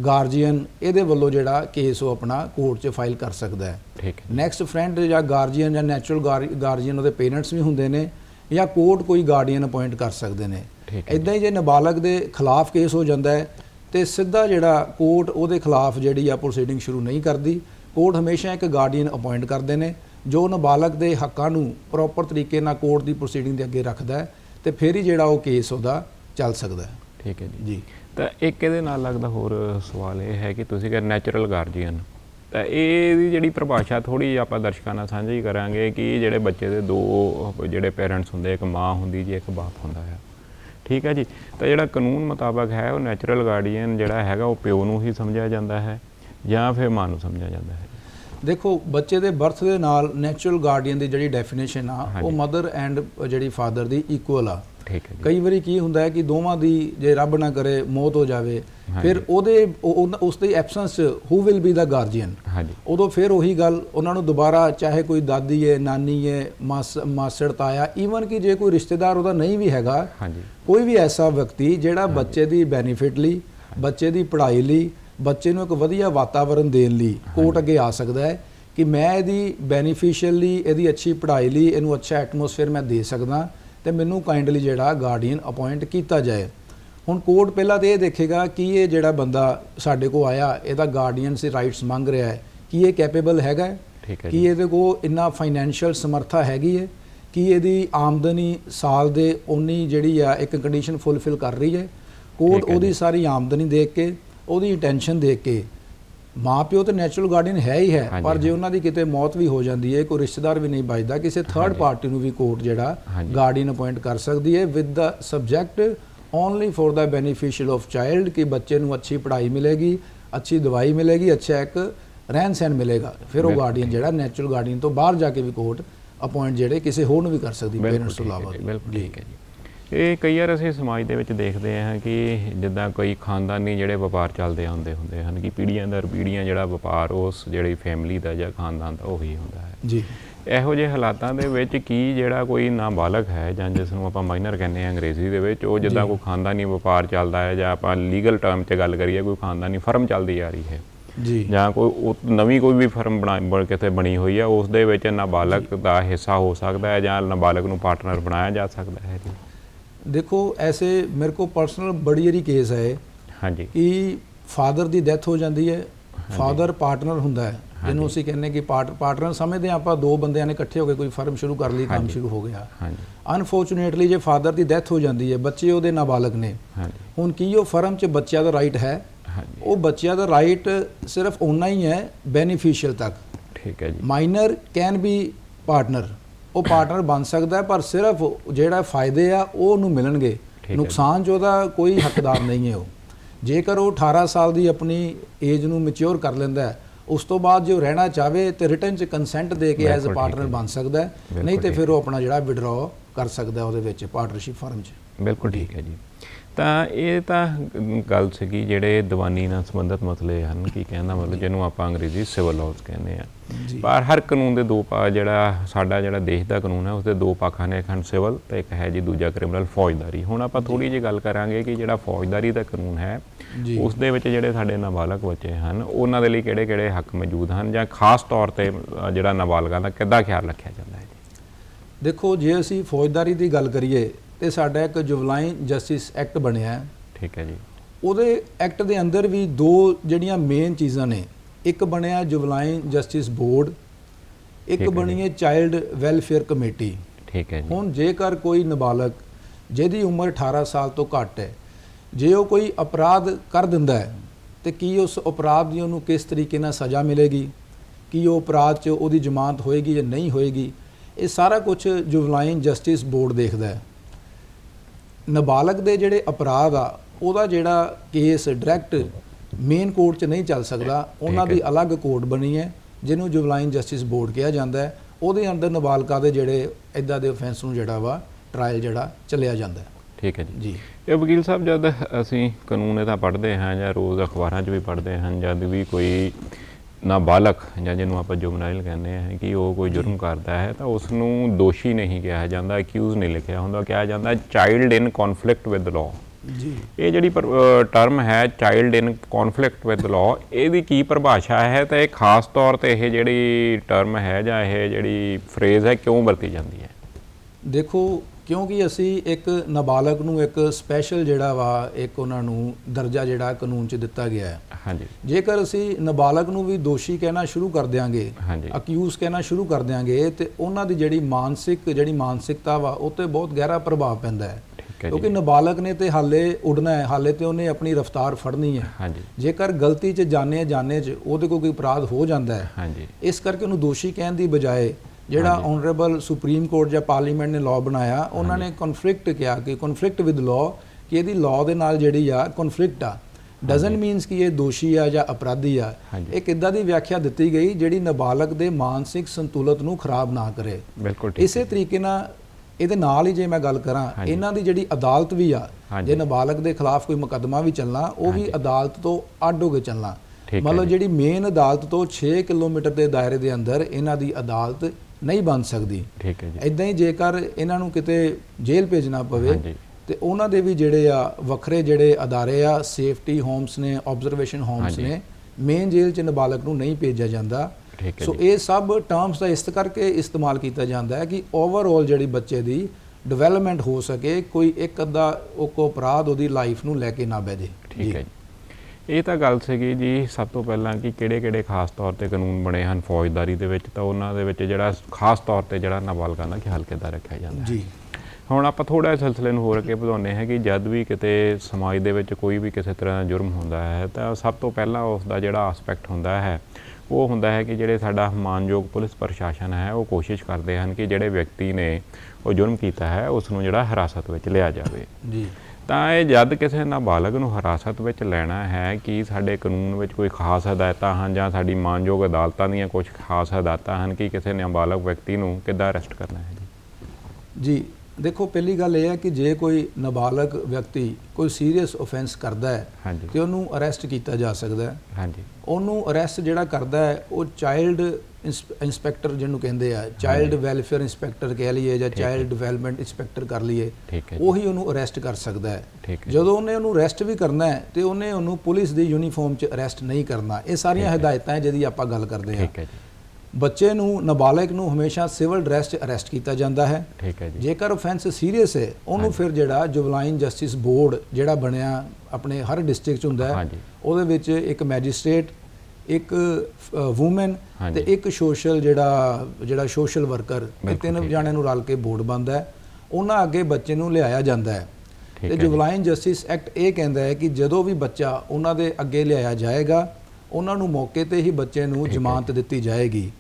ਗਾਰਡੀਅਨ ਇਹਦੇ ਵੱਲੋਂ ਜਿਹੜਾ ਕੇਸ ਉਹ ਆਪਣਾ ਕੋਰਟ 'ਚ ਫਾਈਲ ਕਰ ਸਕਦਾ ਹੈ। ਠੀਕ ਹੈ। ਨੈਕਸਟ ਫਰੈਂਡ ਜਾਂ ਗਾਰਡੀਅਨ ਜਾਂ ਨੈਚੁਰਲ ਗਾਰਡੀਅਨ ਉਹਦੇ ਪੇਰੈਂਟਸ ਵੀ ਹੁੰਦੇ ਨੇ ਜਾਂ ਕੋਰਟ ਕੋਈ ਗਾਰਡੀਅਨ ਅਪਾਇੰਟ ਕਰ ਸਕਦੇ ਨੇ। ਠੀਕ ਹੈ ਇਦਾਂ ਹੀ ਜੇ ਨਾਬਾਲਗ ਦੇ ਖਿਲਾਫ ਕੇਸ ਹੋ ਜਾਂਦਾ ਹੈ ਤੇ ਸਿੱਧਾ ਜਿਹੜਾ ਕੋਰਟ ਉਹਦੇ ਖਿਲਾਫ ਜਿਹੜੀ ਆ ਪ੍ਰੋਸੀਡਿੰਗ ਸ਼ੁਰੂ ਨਹੀਂ ਕਰਦੀ ਕੋਰਟ ਹਮੇਸ਼ਾ ਇੱਕ ਗਾਰਡੀਅਨ ਅਪਾਇੰਟ ਕਰਦੇ ਨੇ। ਜੋ ਨਾਬਾਲਗ ਦੇ ਹੱਕਾਂ ਨੂੰ ਪ੍ਰੋਪਰ ਤਰੀਕੇ ਨਾਲ ਕੋਰਟ ਦੀ ਪ੍ਰੋਸੀਡਿੰਗ ਦੇ ਅੱਗੇ ਰੱਖਦਾ ਹੈ ਤੇ ਫਿਰ ਹੀ ਜਿਹੜਾ ਉਹ ਕੇਸ ਉਹਦਾ ਚੱਲ ਸਕਦਾ ਹੈ। ਠੀਕ ਹੈ ਜੀ। ਜੀ। ਤਾਂ ਇੱਕ ਇਹਦੇ ਨਾਲ ਲੱਗਦਾ ਹੋਰ ਸਵਾਲ ਇਹ ਹੈ ਕਿ ਤੁਸੀਂ ਕਹਿੰਦੇ ਨੈਚੁਰਲ ਗਾਰਡੀਅਨ ਤਾਂ ਇਹਦੀ ਜਿਹੜੀ ਪਰਿਭਾਸ਼ਾ ਥੋੜੀ ਆਪਾਂ ਦਰਸ਼ਕਾਂ ਨਾਲ ਸਾਂਝੀ ਕਰਾਂਗੇ ਕਿ ਜਿਹੜੇ ਬੱਚੇ ਦੇ ਦੋ ਜਿਹੜੇ ਪੇਰੈਂਟਸ ਹੁੰਦੇ ਇੱਕ ਮਾਂ ਹੁੰਦੀ ਜੀ ਇੱਕ ਬਾਪ ਹੁੰਦਾ ਹੈ ਠੀਕ ਹੈ ਜੀ? ਤਾਂ ਜਿਹੜਾ ਕਾਨੂੰਨ ਮੁਤਾਬਕ ਹੈ ਉਹ ਨੈਚੁਰਲ ਗਾਰਡੀਅਨ ਜਿਹੜਾ ਹੈਗਾ ਉਹ ਪਿਓ ਨੂੰ ਹੀ ਸਮਝਿਆ ਜਾਂਦਾ ਹੈ ਜਾਂ ਫਿਰ ਮਾਂ ਨੂੰ ਸਮਝਿਆ ਜਾਂਦਾ ਹੈ? ਦੇਖੋ ਬੱਚੇ ਦੇ ਬਰਥ ਦੇ ਨਾਲ ਨੈਚੁਰਲ ਗਾਰਡੀਅਨ ਦੀ ਜਿਹੜੀ ਡੈਫੀਨੇਸ਼ਨ ਆ ਉਹ। ਮਦਰ ਐਂਡ ਜਿਹੜੀ ਫਾਦਰ ਦੀ ਇਕੁਅਲ ਆ। ਠੀਕ ਹੈ ਕਈ ਵਾਰੀ ਕੀ ਹੁੰਦਾ ਹੈ ਕਿ ਦੋਵਾਂ ਦੀ ਜੇ ਰੱਬ ਨਾ ਕਰੇ ਮੌਤ ਹੋ ਜਾਵੇ। ਫਿਰ ਉਹਦੇ ਉਸ ਦੀ absence who will be the guardian ਹਾਂਜੀ। ਉਦੋਂ ਫਿਰ ਉਹੀ ਗੱਲ ਉਹਨਾਂ ਨੂੰ ਦੁਬਾਰਾ ਚਾਹੇ ਕੋਈ ਦਾਦੀ ਹੈ ਨਾਨੀ ਹੈ ਮਾਸ ਮਾਸੜ ਤਾਇਆ ਈਵਨ ਕਿ ਜੇ ਕੋਈ ਰਿਸ਼ਤੇਦਾਰ ਉਹਦਾ ਨਹੀਂ ਵੀ ਹੈਗਾ ਹਾਂਜੀ। ਕੋਈ ਵੀ ਐਸਾ ਵਿਅਕਤੀ ਜਿਹੜਾ ਬੱਚੇ ਦੀ ਬੈਨੀਫਿਟ ਲਈ ਬੱਚੇ ਦੀ ਪੜ੍ਹਾਈ ਲਈ ਬੱਚੇ ਨੂੰ ਇੱਕ ਵਧੀਆ ਵਾਤਾਵਰਣ ਦੇਣ ਲਈ ਕੋਰਟ ਅੱਗੇ ਆ ਸਕਦਾ ਹੈ ਕਿ ਮੈਂ ਇਹਦੀ ਬੈਨੀਫੀਸ਼ੀਅਲ ਲਈ ਇਹਦੀ ਅੱਛੀ ਪੜ੍ਹਾਈ ਲਈ ਇਹਨੂੰ ਅੱਛਾ ਐਟਮੋਸਫੇਅਰ ਮੈਂ ਦੇ ਸਕਦਾ ਤੇ ਮੈਨੂੰ ਕਾਈਂਡਲੀ ਜਿਹੜਾ ਗਾਰਡੀਅਨ ਅਪਾਇੰਟ ਕੀਤਾ ਜਾਏ। ਹੁਣ ਕੋਰਟ ਪਹਿਲਾਂ ਤੇ ਇਹ ਦੇਖੇਗਾ ਕਿ ਇਹ ਜਿਹੜਾ ਬੰਦਾ ਸਾਡੇ ਕੋਲ ਆਇਆ ਇਹਦਾ ਗਾਰਡੀਅਨ ਸੇ ਰਾਈਟਸ ਮੰਗ ਰਿਹਾ ਹੈ ਕਿ ਇਹ ਕੈਪੇਬਲ ਹੈਗਾ ਹੈ ਕਿ ਇਹਦੇ ਕੋਲ ਇੰਨਾ ਫਾਈਨੈਂਸ਼ੀਅਲ ਸਮਰੱਥਾ ਹੈਗੀ ਹੈ ਕਿ ਇਹਦੀ ਆਮਦਨੀ ਸਾਲ ਦੇ ਉਨੀ ਜਿਹੜੀ ਆ ਇੱਕ ਕੰਡੀਸ਼ਨ ਫੁੱਲਫਿਲ ਕਰ ਰਹੀ ਹੈ। ਕੋਰਟ ਉਹਦੀ ਸਾਰੀ ਆਮਦਨੀ ਦੇਖ ਕੇ ਉਹਦੀ ਇੰਟੈਂਸ਼ਨ ਦੇਖ ਕੇ ਮਾਪਿਓ ਤੇ ਨੈਚੁਰਲ ਗਾਰਡੀਅਨ ਹੈ ਹੀ ਹੈ ਪਰ ਜੇ ਉਹਨਾਂ ਦੀ ਕਿਤੇ ਮੌਤ ਵੀ ਹੋ ਜਾਂਦੀ ਹੈ ਕੋਈ ਰਿਸ਼ਤੇਦਾਰ ਵੀ ਨਹੀਂ ਬਚਦਾ ਕਿਸੇ ਥਰਡ ਪਾਰਟੀ ਨੂੰ ਵੀ ਕੋਰਟ ਜਿਹੜਾ। ਗਾਰਡੀਅਨ ਅਪਾਇੰਟ ਕਰ ਸਕਦੀ ਹੈ with the subject only for the beneficial of child ਕਿ ਬੱਚੇ ਨੂੰ ਅੱਛੀ ਪੜ੍ਹਾਈ ਮਿਲੇਗੀ ਅੱਛੀ ਦਵਾਈ ਮਿਲੇਗੀ ਅੱਛਾ ਇੱਕ ਰਹਿਣ ਸਹਿਣ ਮਿਲੇਗਾ। ਫਿਰ ਉਹ ਗਾਰਡੀਅਨ ਜਿਹੜਾ ਨੈਚੁਰਲ ਗਾਰਡੀਅਨ ਤੋਂ ਬਾਹਰ ਜਾ ਕੇ ਵੀ ਕੋਰਟ ਅਪਾਇੰਟ ਜਿਹੜੇ ਕਿਸੇ ਹੋਰ ਨੂੰ ਵੀ ਕਰ ਸਕਦੀ ਪੇਰੈਂਟਸ ਤੋਂ ਇਲਾਵਾ ਬਿਲਕੁਲ ਠੀਕ ਹੈ ਜੀ। ਇਹ ਕਈ ਵਾਰ ਅਸੀਂ ਸਮਾਜ ਦੇ ਵਿੱਚ ਦੇਖਦੇ ਹਾਂ ਕਿ ਜਿੱਦਾਂ ਕੋਈ ਖਾਨਦਾਨੀ ਜਿਹੜੇ ਵਪਾਰ ਚੱਲਦੇ ਆਉਂਦੇ ਹੁੰਦੇ ਹਨ ਕਿ ਪੀੜ੍ਹੀਆਂ ਦਰ ਪੀੜ੍ਹੀਆਂ ਜਿਹੜਾ ਵਪਾਰ ਉਸ ਜਿਹੜੀ ਫੈਮਿਲੀ ਦਾ ਜਾਂ ਖਾਨਦਾਨ ਦਾ ਉਹੀ ਹੁੰਦਾ ਹੈ। ਜੀ। ਇਹੋ ਜਿਹੇ ਹਾਲਾਤਾਂ ਦੇ ਵਿੱਚ ਕੀ ਜਿਹੜਾ ਕੋਈ ਨਾਬਾਲਗ ਹੈ ਜਾਂ ਜਿਸ ਨੂੰ ਆਪਾਂ ਮਾਈਨਰ ਕਹਿੰਦੇ ਹਾਂ ਅੰਗਰੇਜ਼ੀ ਦੇ ਵਿੱਚ ਉਹ ਜਿੱਦਾਂ ਕੋਈ ਖਾਨਦਾਨੀ ਵਪਾਰ ਚੱਲਦਾ ਹੈ ਜਾਂ ਆਪਾਂ ਲੀਗਲ ਟਰਮ 'ਤੇ ਗੱਲ ਕਰੀਏ ਕੋਈ ਖਾਨਦਾਨੀ ਫਰਮ ਚੱਲਦੀ ਆ ਰਹੀ ਹੈ। ਜੀ। ਜਾਂ ਕੋਈ ਨਵੀਂ ਕੋਈ ਵੀ ਫਰਮ ਬਣਾ ਬਣ ਕਿਤੇ ਬਣੀ ਹੋਈ ਹੈ ਉਸ ਦੇ ਵਿੱਚ ਨਾਬਾਲਗ ਦਾ ਹਿੱਸਾ ਹੋ ਸਕਦਾ ਹੈ ਜਾਂ ਨਾਬਾਲਗ ਨੂੰ ਪਾਰਟਨਰ ਬਣਾਇਆ ਜਾ ਸਕਦਾ ਹੈ। ਜੀ ਦੇਖੋ ਐਸੇ ਮੇਰੇ ਕੋ ਪਰਸਨਲ ਬੜੀ ਵਾਰੀ ਕੇਸ ਹੈ ਹਾਂਜੀ। ਕਿ ਫਾਦਰ ਦੀ ਡੈਥ ਹੋ ਜਾਂਦੀ ਹੈ ਫਾਦਰ ਪਾਰਟਨਰ ਹੁੰਦਾ ਹੈ। ਜਿਹਨੂੰ ਅਸੀਂ ਕਹਿੰਦੇ ਕਿ ਪਾਰਟਨਰ ਸਮਝਦੇ ਆਪਾਂ ਦੋ ਬੰਦਿਆਂ ਨੇ ਇਕੱਠੇ ਹੋ ਕੇ ਕੋਈ ਫਰਮ ਸ਼ੁਰੂ ਕਰ ਲਈ ਕੰਮ। ਸ਼ੁਰੂ ਹੋ ਗਿਆ। ਹਾਂਜੀ। ਅਨਫੋਰਚੂਨੇਟਲੀ ਜੇ ਫਾਦਰ ਦੀ ਡੈਥ ਹੋ ਜਾਂਦੀ ਹੈ ਬੱਚੇ ਉਹਦੇ ਨਾਬਾਲਗ ਨੇ। ਹਾਂਜੀ। ਹੁਣ ਕੀ ਉਹ ਫਰਮ 'ਚ ਬੱਚਿਆਂ ਦਾ ਰਾਈਟ ਹੈ? ਹਾਂਜੀ। ਉਹ ਬੱਚਿਆਂ ਦਾ ਰਾਈਟ ਸਿਰਫ ਓਨਾ ਹੀ ਹੈ ਬੈਨੀਫੀਸ਼ੀਅਲ ਤੱਕ। ਠੀਕ ਹੈ ਜੀ। ਮਾਈਨਰ ਕੈਨ ਬੀ ਪਾਰਟਨਰ ਉਹ ਪਾਰਟਨਰ ਬਣ ਸਕਦਾ ਹੈ ਪਰ ਸਿਰਫ ਜਿਹੜਾ ਫਾਇਦੇ ਆ ਉਹ ਉਹਨੂੰ ਮਿਲਣਗੇ। ਨੁਕਸਾਨ 'ਚ ਉਹਦਾ ਕੋਈ ਹੱਕਦਾਰ ਨਹੀਂ ਹੈ ਉਹ। ਜੇਕਰ ਉਹ 18 ਸਾਲ ਦੀ ਆਪਣੀ ਏਜ ਨੂੰ ਮੈਚੁਰ ਕਰ ਲੈਂਦਾ ਹੈ ਉਸ ਤੋਂ ਬਾਅਦ ਜੇ ਉਹ ਰਹਿਣਾ ਚਾਹਵੇ ਤੇ ਰਿਟਰਨ 'ਚ ਕੰਸੈਂਟ ਦੇ ਕੇ ਐਜ਼ ਅ ਪਾਰਟਨਰ। ਬਣ ਸਕਦਾ ਨਹੀਂ ਤੇ ਫਿਰ ਉਹ ਆਪਣਾ ਜਿਹੜਾ ਵਿਡਰਾਅ ਕਰ ਸਕਦਾ ਉਹਦੇ ਵਿੱਚ ਪਾਰਟਨਰਸ਼ਿਪ ਫਰਮ 'ਚ। ਬਿਲਕੁਲ ਠੀਕ ਹੈ ਜੀ। ਤਾਂ ਇਹ ਤਾਂ ਗੱਲ ਸੀਗੀ ਜਿਹੜੇ ਦੀਵਾਨੀ ਨਾਲ ਸੰਬੰਧਿਤ ਮਸਲੇ ਹਨ ਕੀ ਕਹਿੰਦਾ ਮਤਲਬ ਜਿਹਨੂੰ ਆਪਾਂ ਅੰਗਰੇਜ਼ੀ ਸਿਵਲ ਲਾਜ਼ ਕਹਿੰਦੇ ਆ ਪਰ ਹਰ ਕਾਨੂੰਨ ਦੇ ਦੋ ਪਾ ਜਿਹੜਾ ਸਾਡਾ ਜਿਹੜਾ ਦੇਸ਼ ਦਾ ਕਾਨੂੰਨ ਹੈ ਉਸ ਦੇ ਦੋ ਪੱਖ ਹਨ ਇੱਕ ਹਨ ਸਿਵਲ ਤੇ ਇੱਕ ਹੈ ਜੀ ਦੂਜਾ ਕ੍ਰਿਮੀਨਲ ਫੌਜਦਾਰੀ। ਹੁਣ ਆਪਾਂ ਥੋੜੀ ਜਿਹੀ ਗੱਲ ਕਰਾਂਗੇ ਕਿ ਜਿਹੜਾ ਫੌਜਦਾਰੀ ਦਾ ਕਾਨੂੰਨ ਹੈ ਉਸ ਦੇ ਵਿੱਚ ਜਿਹੜੇ ਸਾਡੇ ਨਾਬਾਲਗ ਬੱਚੇ ਹਨ ਉਹਨਾਂ ਦੇ ਲਈ ਕਿਹੜੇ-ਕਿਹੜੇ ਹੱਕ ਮੌਜੂਦ ਹਨ ਜਾਂ ਖਾਸ ਤੌਰ ਤੇ ਜਿਹੜਾ ਨਾਬਾਲਗਾਂ ਦਾ ਕਿੱਦਾਂ ਖਿਆਲ ਰੱਖਿਆ ਜਾਂਦਾ ਹੈ ਦੇਖੋ ਜੇ ਅਸੀਂ ਫੌਜਦਾਰੀ ਦੀ ਗੱਲ ਕਰੀਏ ਤੇ ਸਾਡਾ ਇੱਕ ਜੁਵਲਾਈਨ ਜਸਟਿਸ ਐਕਟ ਬਣਿਆ ਹੈ। ਠੀਕ ਹੈ ਜੀ। ਉਹਦੇ ਐਕਟ ਦੇ ਅੰਦਰ ਵੀ ਦੋ ਜਿਹੜੀਆਂ ਮੇਨ ਚੀਜ਼ਾਂ ਨੇ। ਇੱਕ ਬਣਿਆ ਜੁਵਲਾਈਨ ਜਸਟਿਸ ਬੋਰਡ ਇੱਕ ਬਣੀ ਹੈ ਚਾਈਲਡ ਵੈਲਫੇਅਰ ਕਮੇਟੀ। ਠੀਕ ਹੈ ਜੀ। ਹੁਣ ਜੇਕਰ ਕੋਈ ਨਾਬਾਲਗ ਜਿਹਦੀ ਉਮਰ 18 ਸਾਲ ਤੋਂ ਘੱਟ ਹੈ ਜੇ ਉਹ ਕੋਈ ਅਪਰਾਧ ਕਰ ਦਿੰਦਾ ਹੈ ਤੇ ਕੀ ਉਸ ਅਪਰਾਧ ਦੀ ਉਹਨੂੰ ਕਿਸ ਤਰੀਕੇ ਨਾਲ ਸਜ਼ਾ ਮਿਲੇਗੀ? ਕੀ ਉਹ ਅਪਰਾਧ 'ਚ ਉਹਦੀ ਜ਼ਮਾਨਤ ਹੋਏਗੀ ਜਾਂ ਨਹੀਂ ਹੋਏਗੀ? ਇਹ ਸਾਰਾ ਕੁਝ ਜੁਵਲਾਈਨ ਜਸਟਿਸ ਬੋਰਡ ਦੇਖਦਾ ਹੈ। ਨਾਬਾਲਗ ਦੇ ਜਿਹੜੇ ਅਪਰਾਧ ਆ ਉਹਦਾ ਜਿਹੜਾ ਕੇਸ ਡਾਇਰੈਕਟ ਮੇਨ ਕੋਰਟ 'ਚ ਨਹੀਂ ਚੱਲ ਸਕਦਾ ਉਹਨਾਂ। ਦੀ ਅਲੱਗ ਕੋਰਟ ਬਣੀ ਹੈ ਜਿਹਨੂੰ ਜੁਵਲਾਈਨ ਜਸਟਿਸ ਬੋਰਡ ਕਿਹਾ ਜਾਂਦਾ ਹੈ। ਉਹਦੇ ਅੰਦਰ ਨਾਬਾਲਗਾ ਦੇ ਜਿਹੜੇ ਇਦਾਂ ਦੇ ਅਫੈਂਸ ਨੂੰ ਜਿਹੜਾ ਵਾ ਟ੍ਰਾਇਲ ਜਿਹੜਾ ਚੱਲਿਆ ਜਾਂਦਾ ਹੈ। ਠੀਕ ਹੈ ਜੀ। ਜੀ। ਇਹ ਵਕੀਲ ਸਾਹਿਬ ਜਦ ਅਸੀਂ ਕਾਨੂੰਨ ਇਹਦਾ ਪੜ੍ਹਦੇ ਹਾਂ ਜਾਂ ਰੋਜ਼ ਅਖਬਾਰਾਂ 'ਚ ਵੀ ਪੜ੍ਹਦੇ ਹਾਂ ਜਦ ਵੀ ਕੋਈ ਨਾਬਾਲਗ ਜਾਂ ਜਿਹਨੂੰ ਆਪਾਂ ਜੁਵਨਾਈਲ ਕਹਿੰਦੇ ਹਾਂ ਕਿ ਉਹ ਕੋਈ ਜੁਰਮ ਕਰਦਾ ਹੈ ਤਾਂ ਉਸ ਨੂੰ ਦੋਸ਼ੀ ਨਹੀਂ ਕਿਹਾ ਜਾਂਦਾ ਅਕਿਊਜ਼ ਨਹੀਂ ਲਿਖਿਆ ਹੁੰਦਾ। ਕਿਹਾ ਜਾਂਦਾ child in conflict with law ਜੀ। ਇਹ ਜਿਹੜੀ ਟਰਮ ਹੈ child in conflict with law ਇਹਦੀ ਕੀ ਪਰਿਭਾਸ਼ਾ ਹੈ? ਤਾਂ ਇਹ ਖਾਸ ਤੌਰ ਤੇ ਇਹ ਜਿਹੜੀ ਟਰਮ ਹੈ ਜਾਂ ਇਹ ਜਿਹੜੀ ਫਰੇਜ਼ ਹੈ ਕਿਉਂ ਵਰਤੀ ਜਾਂਦੀ ਹੈ? ਦੇਖੋ ਕਿਉਂਕਿ ਅਸੀਂ ਇੱਕ ਨਾਬਾਲਗ ਨੂੰ ਇੱਕ ਸਪੈਸ਼ਲ ਜਿਹੜਾ ਵਾ ਇੱਕ ਉਹਨਾਂ ਨੂੰ ਦਰਜਾ ਜਿਹੜਾ ਕਾਨੂੰਨ 'ਚ ਦਿੱਤਾ ਗਿਆ ਹੈ। ਹਾਂਜੀ। ਜੇਕਰ ਅਸੀਂ ਨਾਬਾਲਗ ਨੂੰ ਵੀ ਦੋਸ਼ੀ ਕਹਿਣਾ ਸ਼ੁਰੂ ਕਰ ਦਿਆਂਗੇ ਅਕਿਊਜ਼ ਕਹਿਣਾ ਸ਼ੁਰੂ ਕਰ ਦਿਆਂਗੇ ਤੇ ਉਹਨਾਂ ਦੀ ਜਿਹੜੀ ਮਾਨਸਿਕ ਜਿਹੜੀ ਮਾਨਸਿਕਤਾ ਵਾ ਉਹ ਤੇ ਬਹੁਤ ਗਹਿਰਾ ਪ੍ਰਭਾਵ ਪੈਂਦਾ ਹੈ। ਕਿਉਂਕਿ ਨਾਬਾਲਗ ਨੇ ਤੇ ਹਾਲੇ ਉਡਣਾ ਹੈ ਹਾਲੇ ਤੇ ਉਹਨੇ ਆਪਣੀ ਰਫ਼ਤਾਰ ਫੜਨੀ ਹੈ। ਹਾਂਜੀ। ਜੇਕਰ ਗਲਤੀ 'ਚ ਜਾਣੇ ਜਾਣੇ 'ਚ ਉਹਦੇ ਕੋਲ ਕੋਈ ਅਪਰਾਧ ਹੋ ਜਾਂਦਾ ਹੈ ਹਾਂਜੀ। ਇਸ ਕਰਕੇ ਉਹਨੂੰ ਦੋਸ਼ੀ ਕਹਿਣ ਦੀ ਬਜਾਏ ਜਿਹੜਾ ਆਨਰੇਬਲ ਸੁਪਰੀਮ ਕੋਰਟ ਜਾਂ ਪਾਰਲੀਮੈਂਟ ਨੇ ਲਾਅ ਬਣਾਇਆ ਉਹਨਾਂ ਨੇ ਕਨਫਲਿਕਟ ਕਿਹਾ ਕਿ ਕਨਫਲਿਕਟ ਵਿਦ ਲਾਅ ਕਿ ਇਹਦੀ ਲਾਅ ਦੇ ਨਾਲ ਜਿਹੜੀ ਆ ਕਨਫਲਿਕਟ ਆ। ਡਸਨਟ ਮੀਨਸ ਕਿ ਇਹ ਦੋਸ਼ੀ ਆ ਜਾਂ ਅਪਰਾਧੀ ਆ। ਇੱਕ ਇਦਾਂ ਦੀ ਵਿਆਖਿਆ ਦਿੱਤੀ ਗਈ ਜਿਹੜੀ ਨਾਬਾਲਗ ਦੇ ਮਾਨਸਿਕ ਸੰਤੁਲਨ ਨੂੰ ਖਰਾਬ ਨਾ ਕਰੇ? ਬਿਲਕੁਲ ਠੀਕ ਇਸੇ ਤਰੀਕੇ ਨਾਲ ਇਹਦੇ ਨਾਲ ਹੀ ਜੇ ਮੈਂ ਗੱਲ ਕਰਾਂ। ਇਹਨਾਂ ਦੀ ਜਿਹੜੀ ਅਦਾਲਤ ਵੀ ਆ। ਜੇ ਨਾਬਾਲਗ ਦੇ ਖਿਲਾਫ ਕੋਈ ਮੁਕੱਦਮਾ ਵੀ ਚੱਲਣਾ ਉਹ ਵੀ ਅਦਾਲਤ ਤੋਂ ਅੱਡ ਹੋ ਕੇ ਚੱਲਣਾ। ਮਤਲਬ। ਜਿਹੜੀ ਮੇਨ ਅਦਾਲਤ ਤੋਂ 6 ਕਿਲੋਮੀਟਰ ਦੇ ਦਾਇਰੇ ਦੇ ਅੰਦਰ ਇਹਨਾਂ ਦੀ ਅਦਾਲਤ ਨਹੀਂ ਬਣ ਸਕਦੀ। ਠੀਕ ਹੈ ਜੀ। ਇਦਾਂ ਹੀ ਜੇਕਰ ਇਹਨਾਂ ਨੂੰ ਕਿਤੇ ਜੇਲ੍ਹ ਭੇਜਣਾ ਪਵੇ ਤੇ ਉਹਨਾਂ ਦੇ ਵੀ ਜਿਹੜੇ ਆ ਵੱਖਰੇ ਜਿਹੜੇ ਅਦਾਰੇ ਆ ਸੇਫਟੀ ਹੋਮਸ ਨੇ ਆਬਜ਼ਰਵੇਸ਼ਨ ਹੋਮਸ। ਨੇ ਮੇਨ ਜੇਲ੍ਹ ਚ ਨਾਬਾਲਗ ਨੂੰ ਨਹੀਂ ਭੇਜਿਆ ਜਾਂਦਾ। ਸੋ ਇਹ ਸਭ ਟਰਮਸ ਦਾ ਇਸ ਕਰਕੇ ਇਸਤੇਮਾਲ ਕੀਤਾ ਜਾਂਦਾ ਹੈ ਕਿ ਓਵਰਆਲ ਜਿਹੜੀ ਬੱਚੇ ਦੀ ਡਿਵੈਲਪਮੈਂਟ ਹੋ ਸਕੇ ਕੋਈ ਇੱਕ ਅੱਧਾ ਉਹ ਕੋ ਅਪਰਾਧ ਉਹਦੀ ਲਾਈਫ ਨੂੰ ਲੈ ਕੇ ਨਾ ਬਹਿ ਜੇ। ਠੀਕ ਹੈ ਇਹ ਤਾਂ ਗੱਲ ਸੀਗੀ ਜੀ ਸਭ ਤੋਂ ਪਹਿਲਾਂ ਕਿ ਕਿਹੜੇ-ਕਿਹੜੇ ਖਾਸ ਤੌਰ ਤੇ ਕਾਨੂੰਨ ਬਣੇ ਹਨ ਫੌਜਦਾਰੀ ਦੇ ਵਿੱਚ ਤਾਂ ਉਹਨਾਂ ਦੇ ਵਿੱਚ ਜਿਹੜਾ ਖਾਸ ਤੌਰ ਤੇ ਜਿਹੜਾ ਨਾਬਾਲਗਾਂ ਦਾ ਖਿਆਲ ਕਿੱਦਾਂ ਰੱਖਿਆ ਜਾਂਦਾ ਹੈ। ਜੀ। ਹੁਣ ਆਪਾਂ ਥੋੜਾ ਜਿਹਾ ਸਿਲਸਿਲੇ ਨੂੰ ਹੋਰ ਅੱਗੇ ਵਧਾਉਂਦੇ ਹਾਂ ਕਿ ਜਦ ਵੀ ਕਿਤੇ ਸਮਾਜ ਦੇ ਵਿੱਚ ਕੋਈ ਵੀ ਕਿਸੇ ਤਰ੍ਹਾਂ ਦਾ ਜੁਰਮ ਹੁੰਦਾ ਹੈ ਤਾਂ ਸਭ ਤੋਂ ਪਹਿਲਾਂ ਉਸ ਦਾ ਜਿਹੜਾ ਐਸਪੈਕਟ ਹੁੰਦਾ ਹੈ ਉਹ ਹੁੰਦਾ ਹੈ ਕਿ ਜਿਹੜੇ ਸਾਡਾ ਮਾਨਯੋਗ ਪੁਲਿਸ ਪ੍ਰਸ਼ਾਸਨ ਹੈ ਉਹ ਕੋਸ਼ਿਸ਼ ਕਰਦੇ ਹਨ ਕਿ ਜਿਹੜੇ ਵਿਅਕਤੀ ਨੇ ਉਹ ਜੁਰਮ ਕੀਤਾ ਹੈ ਉਸ ਨੂੰ ਜਿਹੜਾ ਹਿਰਾਸਤ ਵਿੱਚ ਲਿਆ ਜਾਵੇ। ਜੀ। ਤਾਂ ਇਹ ਜਦ ਕਿਸੇ ਨਾਬਾਲਗ ਨੂੰ ਹਿਰਾਸਤ ਵਿੱਚ ਲੈਣਾ ਹੈ ਕਿ ਸਾਡੇ ਕਾਨੂੰਨ ਵਿੱਚ ਕੋਈ ਖਾਸ ਹਦਾਇਤਾਂ ਹਨ ਜਾਂ ਸਾਡੀ ਮਾਨਯੋਗ ਅਦਾਲਤਾਂ ਦੀਆਂ ਕੁਝ ਖਾਸ ਹਦਾਇਤਾਂ ਹਨ ਕਿ ਕਿਸੇ ਨਾਬਾਲਗ ਵਿਅਕਤੀ ਨੂੰ ਕਿੱਦਾਂ ਅਰੈਸਟ ਕਰਨਾ ਹੈ ਜੀ? ਜੀ ਦੇਖੋ ਪਹਿਲੀ ਗੱਲ ਇਹ ਹੈ ਕਿ ਜੇ ਕੋਈ ਨਾਬਾਲਗ ਵਿਅਕਤੀ ਕੋਈ ਸੀਰੀਅਸ ਆਫੈਂਸ ਕਰਦਾ ਹੈ ਤੇ ਉਹਨੂੰ ਅਰੈਸਟ ਕੀਤਾ ਜਾ ਸਕਦਾ ਹੈ। ਹਾਂਜੀ। ਉਹਨੂੰ ਅਰੈਸਟ ਜਿਹੜਾ ਕਰਦਾ ਹੈ ਉਹ ਚਾਈਲਡ ਇਨਸਪੈਕਟਰ ਜਿਹਨੂੰ ਕਹਿੰਦੇ ਆ ਚਾਈਲਡ ਵੈਲਫੇਅਰ ਇਨਸਪੈਕਟਰ ਕਹਿ ਲਈਏ ਜਾਂ। ਚਾਈਲਡ ਡਿਵੈਲਪਮੈਂਟ ਇਨਸਪੈਕਟਰ ਕਰ ਲਈਏ ਉਹੀ ਉਹਨੂੰ ਅਰੈਸਟ ਕਰ ਸਕਦਾ ਹੈ। ਜਦੋਂ ਉਹਨੇ ਉਹਨੂੰ ਅਰੈਸਟ ਵੀ ਕਰਨਾ ਹੈ ਤੇ ਉਹਨੇ ਉਹਨੂੰ ਪੁਲਿਸ ਦੀ ਯੂਨੀਫਾਰਮ 'ਚ ਅਰੈਸਟ ਨਹੀਂ ਕਰਨਾ। ਇਹ ਸਾਰੀਆਂ। ਹਦਾਇਤਾਂ ਹੈ ਜਿਹਦੀ ਆਪਾਂ ਗੱਲ ਕਰਦੇ ਹਾਂ। ਬੱਚੇ ਨੂੰ ਨਾਬਾਲਗ ਨੂੰ ਹਮੇਸ਼ਾ ਸਿਵਲ ਡਰੈਸ 'ਚ ਅਰੈਸਟ ਕੀਤਾ ਜਾਂਦਾ ਹੈ। ਠੀਕ ਹੈ ਜੀ। ਜੇਕਰ ਆਫੈਂਸ ਸੀਰੀਅਸ ਹੈ ਉਹਨੂੰ। ਫਿਰ ਜਿਹੜਾ ਜੁਵਲਾਈਨ ਜਸਟਿਸ ਬੋਰਡ ਜਿਹੜਾ ਬਣਿਆ ਆਪਣੇ ਹਰ ਡਿਸਟ੍ਰਿਕਟ 'ਚ ਹੁੰਦਾ ਹੈ ਉਹਦੇ ਵਿੱਚ ਇੱਕ ਮੈਜਿਸਟ੍ਰੇਟ ਇੱਕ ਹਾਂਜੀ। ਤੇ ਇੱਕ ਸੋਸ਼ਲ ਜਿਹੜਾ ਜਿਹੜਾ ਸੋਸ਼ਲ ਵਰਕਰ ਇਹ ਤਿੰਨ। ਜਣਿਆਂ ਨੂੰ ਰਲ ਕੇ ਬੋਰਡ ਬਣਦਾ ਹੈ ਉਹਨਾਂ ਅੱਗੇ ਬੱਚੇ ਨੂੰ ਲਿਆਇਆ ਜਾਂਦਾ ਹੈ ਤੇ। ਜੁਵਲਾਈਨ ਜਸਟਿਸ ਐਕਟ ਇਹ ਕਹਿੰਦਾ ਹੈ ਕਿ ਜਦੋਂ ਵੀ ਬੱਚਾ ਉਹਨਾਂ ਦੇ ਅੱਗੇ ਲਿਆਇਆ ਜਾਏਗਾ ਉਹਨਾਂ ਨੂੰ ਮੌਕੇ ਤੇ ਹੀ ਬੱਚੇ ਨੂੰ ਜ਼ਮਾਨਤ ਦਿੱਤੀ ਜਾਏਗੀ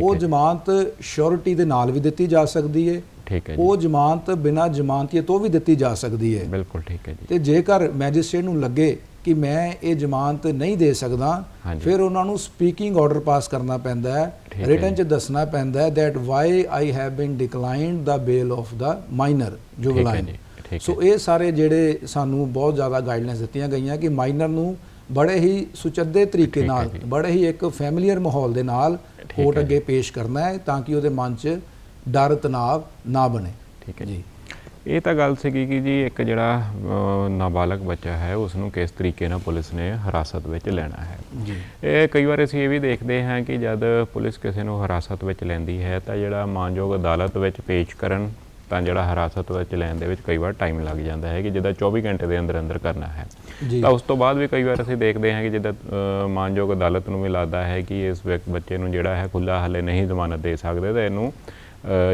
ਉਹ। ਜ਼ਮਾਨਤ ਸ਼ੋਰਿਟੀ ਦੇ ਨਾਲ ਵੀ ਦਿੱਤੀ ਜਾ ਸਕਦੀ ਹੈ ਠੀਕ ਹੈ ਉਹ ਜ਼ਮਾਨਤ ਬਿਨਾਂ ਜ਼ਮਾਨਤੀਏ ਤੋਂ ਵੀ ਦਿੱਤੀ ਜਾ ਸਕਦੀ ਹੈ ਬਿਲਕੁਲ ਠੀਕ ਹੈ ਜੀ ਤੇ ਜੇਕਰ ਮੈਜਿਸਟ੍ਰੇਟ ਨੂੰ ਲੱਗੇ ਕਿ ਮੈਂ ਇਹ ਜ਼ਮਾਨਤ ਨਹੀਂ ਦੇ ਸਕਦਾ। ਫਿਰ ਉਹਨਾਂ ਨੂੰ ਸਪੀਕਿੰਗ ਆਰਡਰ ਪਾਸ ਕਰਨਾ ਪੈਂਦਾ ਹੈ ਰਿਟਨ ਚ। ਦੱਸਣਾ ਪੈਂਦਾ ਹੈ that why i have been declined the bail of the minor ਠੀਕ ਹੈ juvenile ਜੀ ਠੀਕ ਸੋ ਇਹ ਸਾਰੇ ਜਿਹੜੇ ਸਾਨੂੰ ਬਹੁਤ ਜ਼ਿਆਦਾ ਗਾਈਡਲਾਈਨਸ ਦਿੱਤੀਆਂ ਗਈਆਂ ਕਿ ਮਾਈਨਰ ਨੂੰ ਬੜੇ ਹੀ ਸੁਚੱਜੇ ਤਰੀਕੇ ਨਾਲ। ਬੜੇ ਹੀ ਇੱਕ ਫੈਮਿਲੀਅਰ ਮਾਹੌਲ ਦੇ ਨਾਲ ਕੋਰਟ ਅੱਗੇ ਪੇਸ਼ ਕਰਨਾ ਹੈ ਤਾਂ ਕਿ ਉਹਦੇ ਮਨ 'ਚ ਡਰ ਤਣਾਅ ਨਾ ਬਣੇ ਠੀਕ ਹੈ ਜੀ ਇਹ ਤਾਂ ਗੱਲ ਸੀਗੀ ਕਿ ਜੀ ਇੱਕ ਜਿਹੜਾ ਨਾਬਾਲਗ ਬੱਚਾ ਹੈ ਉਸ ਨੂੰ ਕਿਸ ਤਰੀਕੇ ਨਾਲ ਪੁਲਿਸ ਨੇ ਹਿਰਾਸਤ ਵਿੱਚ ਲੈਣਾ ਹੈ। ਜੀ। ਇਹ ਕਈ ਵਾਰ ਅਸੀਂ ਇਹ ਵੀ ਦੇਖਦੇ ਹਾਂ ਕਿ ਜਦ ਪੁਲਿਸ ਕਿਸੇ ਨੂੰ ਹਿਰਾਸਤ ਵਿੱਚ ਲੈਂਦੀ ਹੈ ਤਾਂ ਜਿਹੜਾ ਮਾਨਯੋਗ ਅਦਾਲਤ ਵਿੱਚ ਪੇਸ਼ ਕਰਨ ਤਾਂ ਜਿਹੜਾ ਹਿਰਾਸਤ ਵਿੱਚ ਲੈਣ ਦੇ ਵਿੱਚ ਕਈ ਵਾਰ ਟਾਈਮ ਲੱਗ ਜਾਂਦਾ ਹੈ ਕਿ ਜਿੱਦਾਂ 24 ਘੰਟੇ ਦੇ ਅੰਦਰ ਅੰਦਰ ਕਰਨਾ ਹੈ। ਤਾਂ ਉਸ ਤੋਂ ਬਾਅਦ ਵੀ ਕਈ ਵਾਰ ਅਸੀਂ ਦੇਖਦੇ ਹਾਂ ਕਿ ਜਿੱਦਾਂ ਮਾਨਯੋਗ ਅਦਾਲਤ ਨੂੰ ਵੀ ਲੱਗਦਾ ਹੈ ਕਿ ਇਸ ਵਿਅਕ- ਬੱਚੇ ਨੂੰ ਜਿਹੜਾ ਹੈ ਖੁੱਲਾ ਹਲੇ ਨਹੀਂ ਜ਼ਮਾਨਤ ਦੇ ਸਕਦੇ ਤਾਂ ਇਹਨੂੰ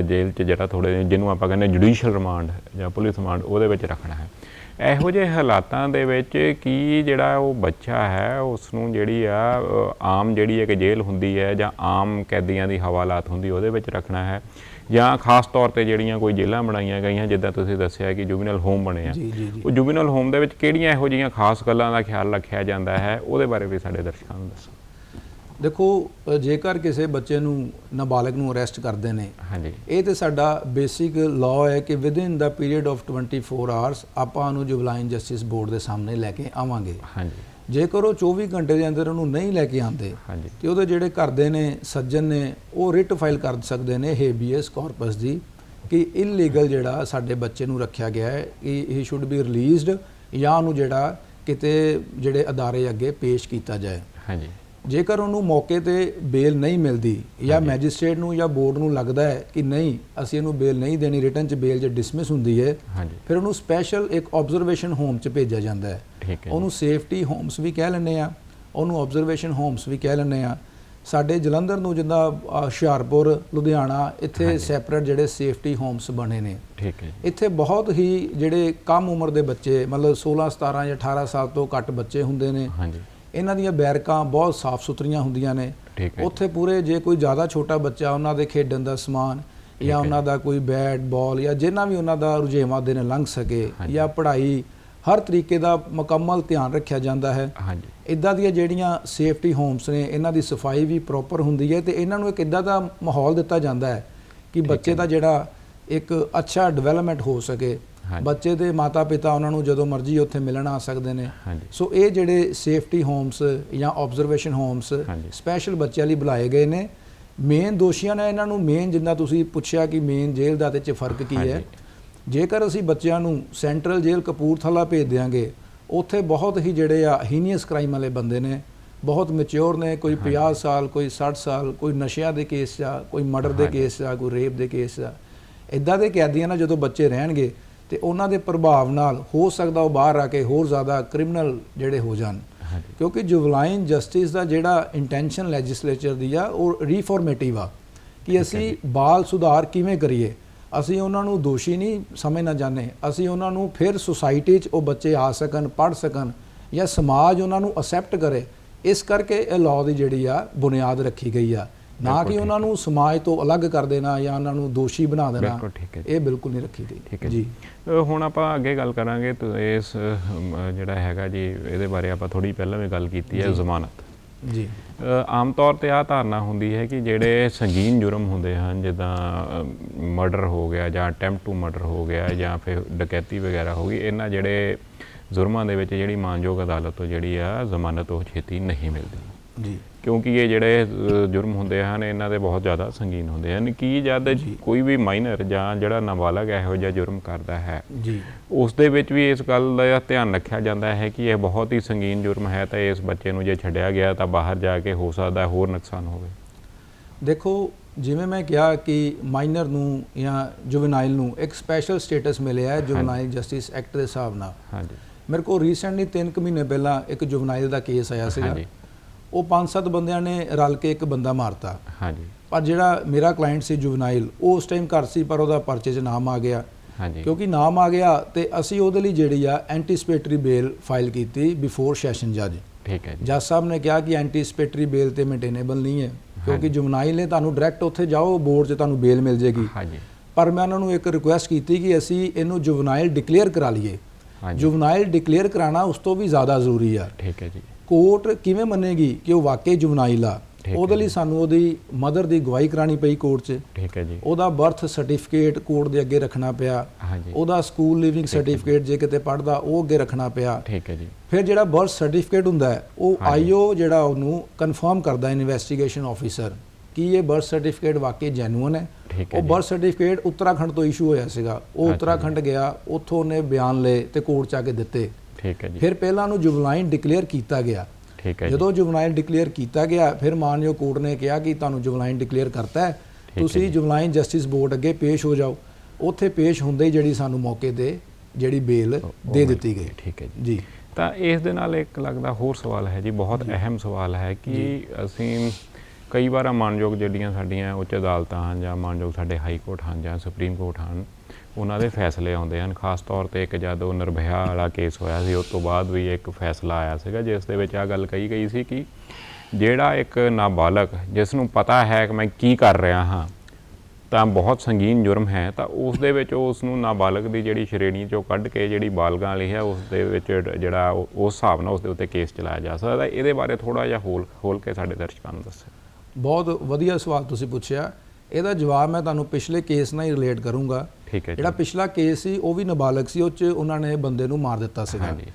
ਜੇਲ੍ਹ 'ਚ ਜਿਹੜਾ ਥੋੜੇ ਜਿਹਨੂੰ ਆਪਾਂ ਕਹਿੰਦੇ ਜੁਡੀਸ਼ੀਅਲ ਰਿਮਾਂਡ ਜਾਂ ਪੁਲਿਸ ਰਿਮਾਂਡ ਉਹਦੇ ਵਿੱਚ ਰੱਖਣਾ ਹੈ। ਇਹੋ ਜਿਹੇ ਹਾਲਾਤਾਂ ਦੇ ਵਿੱਚ ਕੀ ਜਿਹੜਾ ਉਹ ਬੱਚਾ ਹੈ ਉਸ ਨੂੰ ਜਿਹੜੀ ਆ ਆਮ ਜਿਹੜੀ ਹੈ ਕਿ ਜੇਲ੍ਹ ਹੁੰਦੀ ਹੈ ਜਾਂ ਆਮ ਕੈਦੀਆਂ ਦੀ ਹਵਾਲਾਤ ਹੁੰਦੀ ਉਹਦੇ ਵਿੱਚ ਰੱਖਣਾ ਹੈ ਜਾਂ ਖਾਸ ਤੌਰ ਤੇ ਜਿਹੜੀਆਂ ਕੋਈ ਜੇਲ੍ਹਾਂ ਬਣਾਈਆਂ ਗਈਆਂ ਜਿੱਦਾਂ ਤੁਸੀਂ ਦੱਸਿਆ ਕਿ ਜੁਵੀਨਲ ਹੋਮ ਬਣੇ ਆ ਉਹ ਜੁਵੀਨਲ ਹੋਮ ਦੇ ਵਿੱਚ ਕਿਹੜੀਆਂ ਇਹੋ ਜਿਹੀਆਂ ਖਾਸ ਗੱਲਾਂ ਦਾ ਖਿਆਲ ਰੱਖਿਆ ਜਾਂਦਾ ਹੈ ਉਹਦੇ ਬਾਰੇ ਵੀ ਸਾਡੇ ਦਰਸ਼ਕਾਂ ਨੂੰ ਦੱਸੋ। ਦੇਖੋ ਜੇਕਰ ਕਿਸੇ ਬੱਚੇ ਨੂੰ ਨਾਬਾਲਗ ਨੂੰ ਅਰੈਸਟ ਕਰਦੇ ਨੇ ਹਾਂਜੀ। ਇਹ ਤੇ ਸਾਡਾ ਬੇਸਿਕ ਲਾਅ ਹੈ ਕਿ within the period of 24 hours ਆਪਾਂ ਨੂੰ ਜੁਵਲਾਈਨ ਜਸਟਿਸ ਬੋਰਡ ਦੇ ਸਾਹਮਣੇ ਲੈ ਕੇ ਆਵਾਂਗੇ। ਹਾਂਜੀ। ਜੇਕਰ ਉਹ 24 ਘੰਟੇ ਦੇ ਅੰਦਰ ਉਹਨੂੰ ਨਹੀਂ ਲੈ ਕੇ ਆਉਂਦੇ ਹਾਂਜੀ। ਤੇ ਉਹਦੇ ਜਿਹੜੇ ਘਰਦੇ ਨੇ ਸੱਜਣ ਨੇ ਉਹ ਰਿਟ ਫਾਈਲ ਕਰ ਸਕਦੇ ਨੇ ਹੇਬੀਅਸ ਕਾਰਪਸ ਦੀ ਕਿ ਇਲੀਗਲ ਜਿਹੜਾ ਸਾਡੇ ਬੱਚੇ ਨੂੰ ਰੱਖਿਆ ਗਿਆ ਹੈ ਕਿ ਹੀ ਸ਼ੁੱਡ ਬੀ ਰਿਲੀਜ਼ਡ ਜਾਂ ਉਹਨੂੰ ਜਿਹੜਾ ਕਿਤੇ ਜਿਹੜੇ ਅਦਾਰੇ ਅੱਗੇ ਪੇਸ਼ ਕੀਤਾ ਜਾਏ। ਹਾਂਜੀ। ਜੇਕਰ ਉਹਨੂੰ ਮੌਕੇ ਤੇ ਬੇਲ ਨਹੀਂ ਮਿਲਦੀ ਜਾਂ ਮੈਜਿਸਟ੍ਰੇਟ ਨੂੰ ਜਾਂ ਬੋਰਡ ਨੂੰ ਲੱਗਦਾ ਹੈ ਕਿ ਨਹੀਂ ਅਸੀਂ ਇਹਨੂੰ ਬੇਲ ਨਹੀਂ ਦੇਣੀ ਰਿਟਰਨ ਚ ਬੇਲ ਜੇ ਡਿਸਮਿਸ ਹੁੰਦੀ ਹੈ ਫਿਰ ਉਹਨੂੰ ਸਪੈਸ਼ਲ ਇੱਕ ਆਬਜ਼ਰਵੇਸ਼ਨ ਹੋਮ ਚ ਭੇਜਿਆ ਜਾਂਦਾ ਹੈ। ਉਹਨੂੰ ਸੇਫਟੀ ਹੋਮਸ ਵੀ ਕਹਿ ਲੈਂਦੇ ਆ ਉਹਨੂੰ ਆਬਜ਼ਰਵੇਸ਼ਨ ਹੋਮਸ ਵੀ ਕਹਿ ਲੈਂਦੇ ਆ ਸਾਡੇ ਜਲੰਧਰ ਨੂੰ ਜਿੱਦਾਂ ਹੁਸ਼ਿਆਰਪੁਰ ਲੁਧਿਆਣਾ ਇੱਥੇ ਸੈਪਰੇਟ ਜਿਹੜੇ ਸੇਫਟੀ ਹੋਮਸ ਬਣੇ ਨੇ। ਠੀਕ ਹੈ ਜੀ। ਇੱਥੇ ਬਹੁਤ ਹੀ ਜਿਹੜੇ ਕਮ ਉਮਰ ਦੇ ਬੱਚੇ ਮਤਲਬ 16 17 ਜਾਂ 18 ਸਾਲ ਤੋਂ ਘੱਟ ਬੱਚੇ ਹੁੰਦੇ ਨੇ। ਹਾਂਜੀ। ਇਹਨਾਂ ਦੀਆਂ ਬੈਰਕਾਂ ਬਹੁਤ ਸਾਫ਼ ਸੁਥਰੀਆਂ ਹੁੰਦੀਆਂ ਨੇ। ਠੀਕ ਹੈ ਉੱਥੇ ਪੂਰੇ ਜੇ ਕੋਈ ਜ਼ਿਆਦਾ ਛੋਟਾ ਬੱਚਾ ਉਹਨਾਂ ਦੇ ਖੇਡਣ ਦਾ ਸਮਾਨ ਜਾਂ ਉਹਨਾਂ ਦਾ ਕੋਈ ਬੈਟ ਬਾਲ ਜਾਂ ਜਿੰਨਾ ਵੀ ਉਹਨਾਂ ਦਾ ਰੁਝੇਵਾਂ ਦੇ ਨਾਲ ਲੰਘ ਸਕੇ ਜਾਂ ਪੜ੍ਹਾਈ ਹਰ ਤਰੀਕੇ ਦਾ ਮੁਕੰਮਲ ਧਿਆਨ ਰੱਖਿਆ ਜਾਂਦਾ ਹੈ। ਹਾਂਜੀ। ਇਦਾਂ ਦੀਆਂ ਜਿਹੜੀਆਂ ਸੇਫਟੀ ਹੋਮਸ ਨੇ ਇਹਨਾਂ ਦੀ ਸਫ਼ਾਈ ਵੀ ਪ੍ਰੋਪਰ ਹੁੰਦੀ ਹੈ ਤੇ ਇਹਨਾਂ ਨੂੰ ਇੱਕ ਇਦਾਂ ਦਾ ਮਾਹੌਲ ਦਿੱਤਾ ਜਾਂਦਾ ਹੈ ਕਿ ਬੱਚੇ ਦਾ ਜਿਹੜਾ ਇੱਕ ਅੱਛਾ ਡਿਵੈਲਪਮੈਂਟ ਹੋ ਸਕੇ। ਬੱਚੇ ਦੇ ਮਾਤਾ-ਪਿਤਾ ਉਹਨਾਂ ਨੂੰ ਜਦੋਂ ਮਰਜ਼ੀ ਉੱਥੇ ਮਿਲਣ ਆ ਸਕਦੇ ਨੇ। ਸੋ ਇਹ ਜਿਹੜੇ ਸੇਫਟੀ ਹੋਮਸ ਜਾਂ ਆਬਜ਼ਰਵੇਸ਼ਨ ਹੋਮਸ। ਸਪੈਸ਼ਲ ਬੱਚਿਆਂ ਲਈ ਬੁਲਾਏ ਗਏ ਨੇ। ਮੇਨ ਦੋਸ਼ੀਆਂ ਨੇ ਇਹਨਾਂ ਨੂੰ ਮੇਨ ਜਿੰਨਾ ਤੁਸੀਂ ਪੁੱਛਿਆ ਕਿ ਮੇਨ ਜੇਲ੍ਹ ਦਾ ਤੇ ਚ ਫ਼ਰਕ ਕੀ ਹੈ। ਜੇਕਰ ਅਸੀਂ ਬੱਚਿਆਂ ਨੂੰ ਸੈਂਟਰਲ ਜੇਲ੍ਹ ਕਪੂਰਥਲਾ ਭੇਜ ਦਿਆਂਗੇ ਉੱਥੇ ਬਹੁਤ ਹੀ ਜਿਹੜੇ ਆ ਹੀਨੀਅਸ ਕ੍ਰਾਈਮ ਵਾਲੇ ਬੰਦੇ ਨੇ। ਬਹੁਤ ਮੈਚੁਰ ਨੇ ਕੋਈ 50 ਸਾਲ ਕੋਈ 60 ਸਾਲ ਕੋਈ ਨਸ਼ਿਆਂ ਦੇ ਕੇਸ ਆ ਕੋਈ ਮਰਡਰ ਦੇ ਕੇਸ ਆ ਕੋਈ ਰੇਪ ਦੇ ਕੇਸ ਆ। ਇਦਾਂ ਦੇ ਕੈਦੀਆਂ ਨਾਲ ਜਦੋਂ ਬੱਚੇ ਰਹਿਣਗੇ ਤੇ ਉਹਨਾਂ ਦੇ ਪ੍ਰਭਾਵ ਨਾਲ ਹੋ ਸਕਦਾ ਉਹ ਬਾਹਰ ਆ ਕੇ ਹੋਰ ਜ਼ਿਆਦਾ ਕ੍ਰਿਮੀਨਲ ਜਿਹੜੇ ਹੋ ਜਾਣ। ਕਿਉਂਕਿ ਜੁਵਲਾਈਨ ਜਸਟਿਸ ਦਾ ਜਿਹੜਾ ਇੰਟੈਂਸ਼ਨ ਲੈਜਿਸਲੇਚਰ ਦੀ ਆ ਉਹ ਰੀਫਾਰਮੇਟਿਵ ਆ ਕਿ ਅਸੀਂ ਬਾਲ ਸੁਧਾਰ ਕਿਵੇਂ ਕਰੀਏ? ਅਸੀਂ ਉਹਨਾਂ ਨੂੰ ਦੋਸ਼ੀ ਨਹੀਂ ਸਮਝਣਾ ਚਾਹੁੰਦੇ ਅਸੀਂ ਉਹਨਾਂ ਨੂੰ ਫਿਰ ਸੁਸਾਇਟੀ 'ਚ ਉਹ ਬੱਚੇ ਆ ਸਕਣ ਪੜ ਸਕਣ ਜਾਂ ਸਮਾਜ ਉਹਨਾਂ ਨੂੰ ਅਸੈਪਟ ਕਰੇ। ਇਸ ਕਰਕੇ ਇਹ ਲਾਅ ਦੀ ਜਿਹੜੀ ਆ ਬੁਨਿਆਦ ਰੱਖੀ ਗਈ ਆ। ਨਾ ਕਿ ਉਹਨਾਂ ਨੂੰ ਸਮਾਜ ਤੋਂ ਅਲੱਗ ਕਰ ਦੇਣਾ ਜਾਂ ਉਹਨਾਂ ਨੂੰ ਦੋਸ਼ੀ ਬਣਾ ਦੇਣਾ ਬਿਲਕੁਲ ਠੀਕ ਹੈ ਇਹ ਬਿਲਕੁਲ ਨਹੀਂ ਰੱਖੀ ਗਈ। ਠੀਕ ਹੈ ਜੀ। ਹੁਣ ਆਪਾਂ ਅੱਗੇ ਗੱਲ ਕਰਾਂਗੇ ਤੇ ਇਸ ਜਿਹੜਾ ਹੈਗਾ ਜੀ ਇਹਦੇ ਬਾਰੇ ਆਪਾਂ ਥੋੜੀ ਪਹਿਲਾਂ ਵੀ ਗੱਲ ਕੀਤੀ ਹੈ ਜ਼ਮਾਨਤ। ਜੀ। ਆਮ ਤੌਰ ਤੇ ਆਹ ਧਾਰਨਾ ਹੁੰਦੀ ਹੈ ਕਿ ਜਿਹੜੇ ਸੰਗੀਨ ਜੁਰਮ ਹੁੰਦੇ ਹਨ ਜਿੱਦਾਂ ਮਰਡਰ ਹੋ ਗਿਆ ਜਾਂ ਅਟੈਂਪਟ ਟੂ ਮਰਡਰ ਹੋ ਗਿਆ ਜਾਂ ਫਿਰ ਡਕੈਤੀ ਵਗੈਰਾ ਹੋ ਗਈ ਇਹਨਾਂ ਜਿਹੜੇ ਜੁਰਮਾਂ ਦੇ ਵਿੱਚ ਜਿਹੜੀ ਮਾਨਯੋਗ ਅਦਾਲਤ ਤੋਂ ਜਿਹੜੀ ਆ ਜ਼ਮਾਨਤ ਉਹ ਛੇਤੀ ਨਹੀਂ ਮਿਲਦੀ। ਜੀ। ਕਿਉਂਕਿ ਇਹ ਜਿਹੜੇ ਜੁਰਮ ਹੁੰਦੇ ਹਨ ਇਹਨਾਂ ਦੇ ਬਹੁਤ ਜ਼ਿਆਦਾ ਸੰਗੀਨ ਹੁੰਦੇ ਹਨ। ਕੀ ਜਦ ਕੋਈ ਵੀ ਮਾਈਨਰ ਜਾਂ ਜਿਹੜਾ ਨਾਬਾਲਗ ਇਹੋ ਜਿਹਾ ਜੁਰਮ ਕਰਦਾ ਹੈ ਜੀ। ਉਸ ਦੇ ਵਿੱਚ ਵੀ ਇਸ ਗੱਲ ਦਾ ਧਿਆਨ ਰੱਖਿਆ ਜਾਂਦਾ ਹੈ ਕਿ ਇਹ ਬਹੁਤ ਹੀ ਸੰਗੀਨ ਜੁਰਮ ਹੈ ਤਾਂ ਇਸ ਬੱਚੇ ਨੂੰ ਜੇ ਛੱਡਿਆ ਗਿਆ ਤਾਂ ਬਾਹਰ ਜਾ ਕੇ ਹੋ ਸਕਦਾ ਹੋਰ ਨੁਕਸਾਨ ਹੋਵੇ। ਦੇਖੋ ਜਿਵੇਂ ਮੈਂ ਕਿਹਾ ਕਿ ਮਾਈਨਰ ਨੂੰ ਜਾਂ ਜੁਵਨਾਈਲ ਨੂੰ ਇੱਕ ਸਪੈਸ਼ਲ ਸਟੇਟਸ ਮਿਲਿਆ ਹੈ ਜੁਵਨਾਈਲ ਜਸਟਿਸ ਐਕਟ ਦੇ ਹਿਸਾਬ ਨਾਲ। ਹਾਂਜੀ। ਮੇਰੇ ਕੋਲ ਰੀਸੈਂਟਲੀ 3 ਕੁ ਮਹੀਨੇ ਪਹਿਲਾਂ ਇੱਕ ਜੁਵਨਾਈਲ ਦਾ ਕੇਸ ਆਇਆ ਸੀਗਾ। ਹਾਂਜੀ। ਉਹ ਪੰਜ ਸੱਤ ਬੰਦਿਆਂ ਨੇ ਰਲ ਕੇ ਇੱਕ ਬੰਦਾ ਮਾਰਤਾ। ਹਾਂਜੀ। ਪਰ ਜਿਹੜਾ ਮੇਰਾ ਕਲਾਇੰਟ ਸੀ ਜੁਵਨਾਈਲ ਉਹ ਉਸ ਟਾਈਮ ਘਰ ਸੀ ਪਰ ਉਹਦਾ ਪਰਚੇ 'ਚ ਨਾਮ ਆ ਗਿਆ। ਹਾਂਜੀ। ਕਿਉਂਕਿ ਨਾਮ ਆ ਗਿਆ ਤੇ ਅਸੀਂ ਉਹਦੇ ਲਈ ਜਿਹੜੀ ਆ ਐਂਟੀਸਪੇਟਰੀ ਬੇਲ ਫਾਈਲ ਕੀਤੀ ਬਿਫੋਰ ਸੈਸ਼ਨ ਜੱਜ ਠੀਕ ਹੈ ਜੀ। ਜੱਜ ਸਾਹਿਬ ਨੇ ਕਿਹਾ ਕਿ ਐਂਟੀਸਪੇਟਰੀ ਬੇਲ ਤੇ ਮੇਨਟੇਨੇਬਲ ਨਹੀਂ ਹੈ ਕਿਉਂਕਿ ਜੁਵਨਾਈਲ ਨੇ ਤੁਹਾਨੂੰ ਡਾਇਰੈਕਟ ਉੱਥੇ ਜਾਓ ਬੋਰਡ 'ਚ ਤੁਹਾਨੂੰ ਬੇਲ ਮਿਲ ਜੇਗੀ ਹਾਂਜੀ। ਪਰ ਮੈਂ ਉਹਨਾਂ ਨੂੰ ਇੱਕ ਰਿਕੁਐਸਟ ਕੀਤੀ ਕਿ ਅਸੀਂ ਇਹਨੂੰ ਜੁਵਨਾਈਲ ਡਿਕਲੇਅਰ ਕਰਾ ਲਈਏ। ਜੁਵਨਾਈਲ ਡਿਕਲੇਅਰ ਕਰਾਉਣਾ ਉਸ ਤੋਂ ਵੀ ਜ਼ਿਆਦਾ ਜ਼ਰੂਰੀ ਆ। ਠੀਕ ਹੈ ਜੀ। ਕੋਰਟ ਕਿਵੇਂ ਮੰਨੇਗੀ ਕਿ ਉਹ ਵਾਕਈ ਜੁਵਨਾਈਲ ਆ? ਉਹਦੇ ਲਈ ਸਾਨੂੰ ਉਹਦੀ ਮਦਰ ਦੀ ਗਵਾਹੀ ਕਰਾਣੀ ਪਈ ਕੋਰਟ 'ਚ। ਠੀਕ ਹੈ ਜੀ। ਉਹਦਾ ਬਰਥ ਸਰਟੀਫਿਕੇਟ ਕੋਰਟ ਦੇ ਅੱਗੇ ਰੱਖਣਾ ਪਿਆ। ਹਾਂਜੀ। ਉਹਦਾ ਸਕੂਲ ਲਿਵਿੰਗ ਸਰਟੀਫਿਕੇਟ ਜੇ। ਕਿਤੇ ਪੜਦਾ ਉਹ ਅੱਗੇ ਰੱਖਣਾ ਪਿਆ। ਠੀਕ ਹੈ ਜੀ। ਫਿਰ ਜਿਹੜਾ ਬਰਥ ਸਰਟੀਫਿਕੇਟ ਹੁੰਦਾ ਹੈ ਉਹ ਆਈਓ ਜਿਹੜਾ ਉਹਨੂੰ ਕਨਫਰਮ ਕਰਦਾ ਇਨਵੈਸਟੀਗੇਸ਼ਨ ਆਫੀਸਰ ਕਿ ਇਹ ਬਰਥ ਸਰਟੀਫਿਕੇਟ ਵਾਕਈ ਜੈਨੂਇਨ ਹੈ। ਉਹ ਬਰਥ ਸਰਟੀਫਿਕੇਟ ਉੱਤਰਾਖੰਡ ਤੋਂ ਇਸ਼ੂ ਹੋਇਆ ਸੀਗਾ। ਉਹ ਉੱਤਰਾਖੰਡ ਗਿਆ ਉੱਥੋਂ ਉਹਨੇ ਬਿਆਨ ਲਏ ਤੇ ਕੋਰਟ ਚ ਆ ਕੇ ਦਿੱਤੇ। ਠੀਕ ਹੈ ਜੀ। ਫਿਰ ਪਹਿਲਾਂ ਉਹਨੂੰ ਜੁਵਨਾਈਲ ਡਿਕਲੇਅਰ ਕੀਤਾ ਗਿਆ। ਠੀਕ ਹੈ ਜਦੋਂ ਜੁਵਨਾਈਲ ਡਿਕਲੇਅਰ ਕੀਤਾ ਗਿਆ ਫਿਰ ਮਾਨਯੋਗ ਕੋਰਟ ਨੇ ਕਿਹਾ ਕਿ ਤੁਹਾਨੂੰ ਜੁਵਨਾਈਲ ਡਿਕਲੇਅਰ ਕਰਤਾ ਹੈ। ਤੁਸੀਂ ਜੁਵਨਾਈਲ ਜਸਟਿਸ ਬੋਰਡ ਅੱਗੇ ਪੇਸ਼ ਹੋ ਜਾਓ। ਉੱਥੇ ਪੇਸ਼ ਹੁੰਦੇ ਹੀ ਜਿਹੜੀ ਸਾਨੂੰ ਮੌਕੇ ਤੇ ਜਿਹੜੀ ਬੇਲ ਦੇ ਦਿੱਤੀ ਗਈ। ਠੀਕ ਹੈ ਜੀ। ਤਾਂ ਇਸ ਦੇ ਨਾਲ ਇੱਕ ਲੱਗਦਾ ਹੋਰ ਸਵਾਲ ਹੈ ਜੀ ਬਹੁਤ ਅਹਿਮ ਸਵਾਲ ਹੈ ਕਿ ਅਸੀਂ ਕਈ ਵਾਰ ਮਾਨਯੋਗ ਜਿਹੜੀਆਂ ਸਾਡੀਆਂ ਉੱਚ ਅਦਾਲਤਾਂ ਹਨ ਜਾਂ ਮਾਨਯੋਗ ਸਾਡੇ ਹਾਈ ਕੋਰਟ ਹਨ ਜਾਂ ਸੁਪਰੀਮ ਕੋਰਟ ਹਨ, ਉਹਨਾਂ ਦੇ ਫੈਸਲੇ ਆਉਂਦੇ ਹਨ। ਖਾਸ ਤੌਰ ਤੇ ਇੱਕ ਜਦੋਂ ਨਿਰਭਇਆ ਵਾਲਾ ਕੇਸ ਹੋਇਆ ਸੀ, ਉਸ ਤੋਂ ਬਾਅਦ ਵੀ ਇੱਕ ਫੈਸਲਾ ਆਇਆ ਸੀਗਾ, ਜਿਸ ਦੇ ਵਿੱਚ ਆ ਗੱਲ ਕਹੀ ਗਈ ਸੀ ਕਿ ਜਿਹੜਾ ਇੱਕ ਨਾਬਾਲਗ ਜਿਸ ਨੂੰ ਪਤਾ ਹੈ ਕਿ ਮੈਂ ਕੀ ਕਰ ਰਿਹਾ ਹਾਂ, ਤਾਂ ਬਹੁਤ ਸੰਗੀਨ ਜੁਰਮ ਹੈ, ਤਾਂ ਉਸ ਦੇ ਵਿੱਚ ਉਸ ਨੂੰ ਨਾਬਾਲਗ ਦੀ ਜਿਹੜੀ ਸ਼੍ਰੇਣੀ ਚੋਂ ਕੱਢ ਕੇ ਜਿਹੜੀ ਬਾਲਗਾਂ ਵਾਲੀ ਹੈ, ਉਸ ਦੇ ਵਿੱਚ ਜਿਹੜਾ ਉਹ- ਉਸ ਹਿਸਾਬ ਨਾਲ ਉਸ ਦੇ ਉੱਤੇ ਕੇਸ ਚਲਾਇਆ ਜਾ ਸਕਦਾ। ਇਹਦੇ ਬਾਰੇ ਥੋੜਾ ਜਿਹਾ ਹੋਲ ਖੋਲ ਕੇ ਸਾਡੇ ਦਰਸ਼ਕਾਂ ਨੂੰ ਦੱਸੋ। ਬਹੁਤ ਵਧੀਆ ਸਵਾਲ ਤੁਸੀਂ ਪੁੱਛਿਆ। ਇਹਦਾ ਜਵਾਬ ਮੈਂ ਤੁਹਾਨੂੰ ਪਿਛਲੇ ਕੇਸ ਨਾਲ ਹੀ ਰਿਲੇਟ ਕਰੂੰਗਾ। ਠੀਕ ਹੈ ਜਿਹੜਾ ਪਿਛਲਾ ਕੇਸ ਸੀ ਉਹ ਵੀ ਨਾਬਾਲਗ ਸੀ ਉਹ 'ਚ ਉਹਨਾਂ ਨੇ ਬੰਦੇ ਨੂੰ ਮਾਰ ਦਿੱਤਾ ਸੀਗਾ। ਹਾਂਜੀ।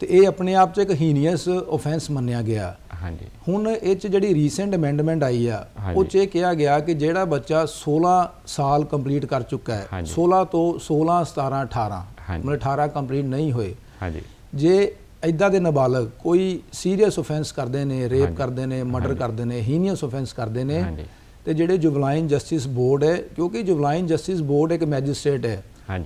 ਤੇ ਇਹ ਆਪਣੇ ਆਪ 'ਚ ਇੱਕ ਹੀਨੀਅਸ ਆਫੈਂਸ ਮੰਨਿਆ ਗਿਆ। ਹਾਂਜੀ। ਹੁਣ ਇਹ 'ਚ ਜਿਹੜੀ ਰੀਸੈਂਟ ਅਮੈਂਡਮੈਂਟ ਆਈ ਆ। ਉਹ 'ਚ ਇਹ ਕਿਹਾ ਗਿਆ ਕਿ ਜਿਹੜਾ ਬੱਚਾ 16 ਸਾਲ ਕੰਪਲੀਟ ਕਰ ਚੁੱਕਾ ਹੈ। ਹਾਂਜੀ। 16 ਤੋਂ 16 17 18 ਹਾਂਜੀ। ਮਤਲਬ 18 ਕੰਪਲੀਟ ਨਹੀਂ ਹੋਏ। ਹਾਂਜੀ। ਜੇ ਐਦਾਂ ਦੇ ਨਾਬਾਲਗ ਕੋਈ ਸੀਰੀਅਸ ਆਫੈਂਸ ਕਰਦੇ ਨੇ ਰੇਪ। ਕਰਦੇ ਨੇ ਮਰਡਰ ਕਰਦੇ ਨੇ ਹੀਨੀਅਸ ਆਫੈਂਸ ਕਰਦੇ ਨੇ। ਤੇ ਜਿਹੜੇ ਜੁਵਲਾਈਨ ਜਸਟਿਸ ਬੋਰਡ ਹੈ ਕਿਉਂਕਿ ਜੁਵਲਾਈਨ ਜਸਟਿਸ ਬੋਰਡ ਇੱਕ ਮੈਜਿਸਟ੍ਰੇਟ ਹੈ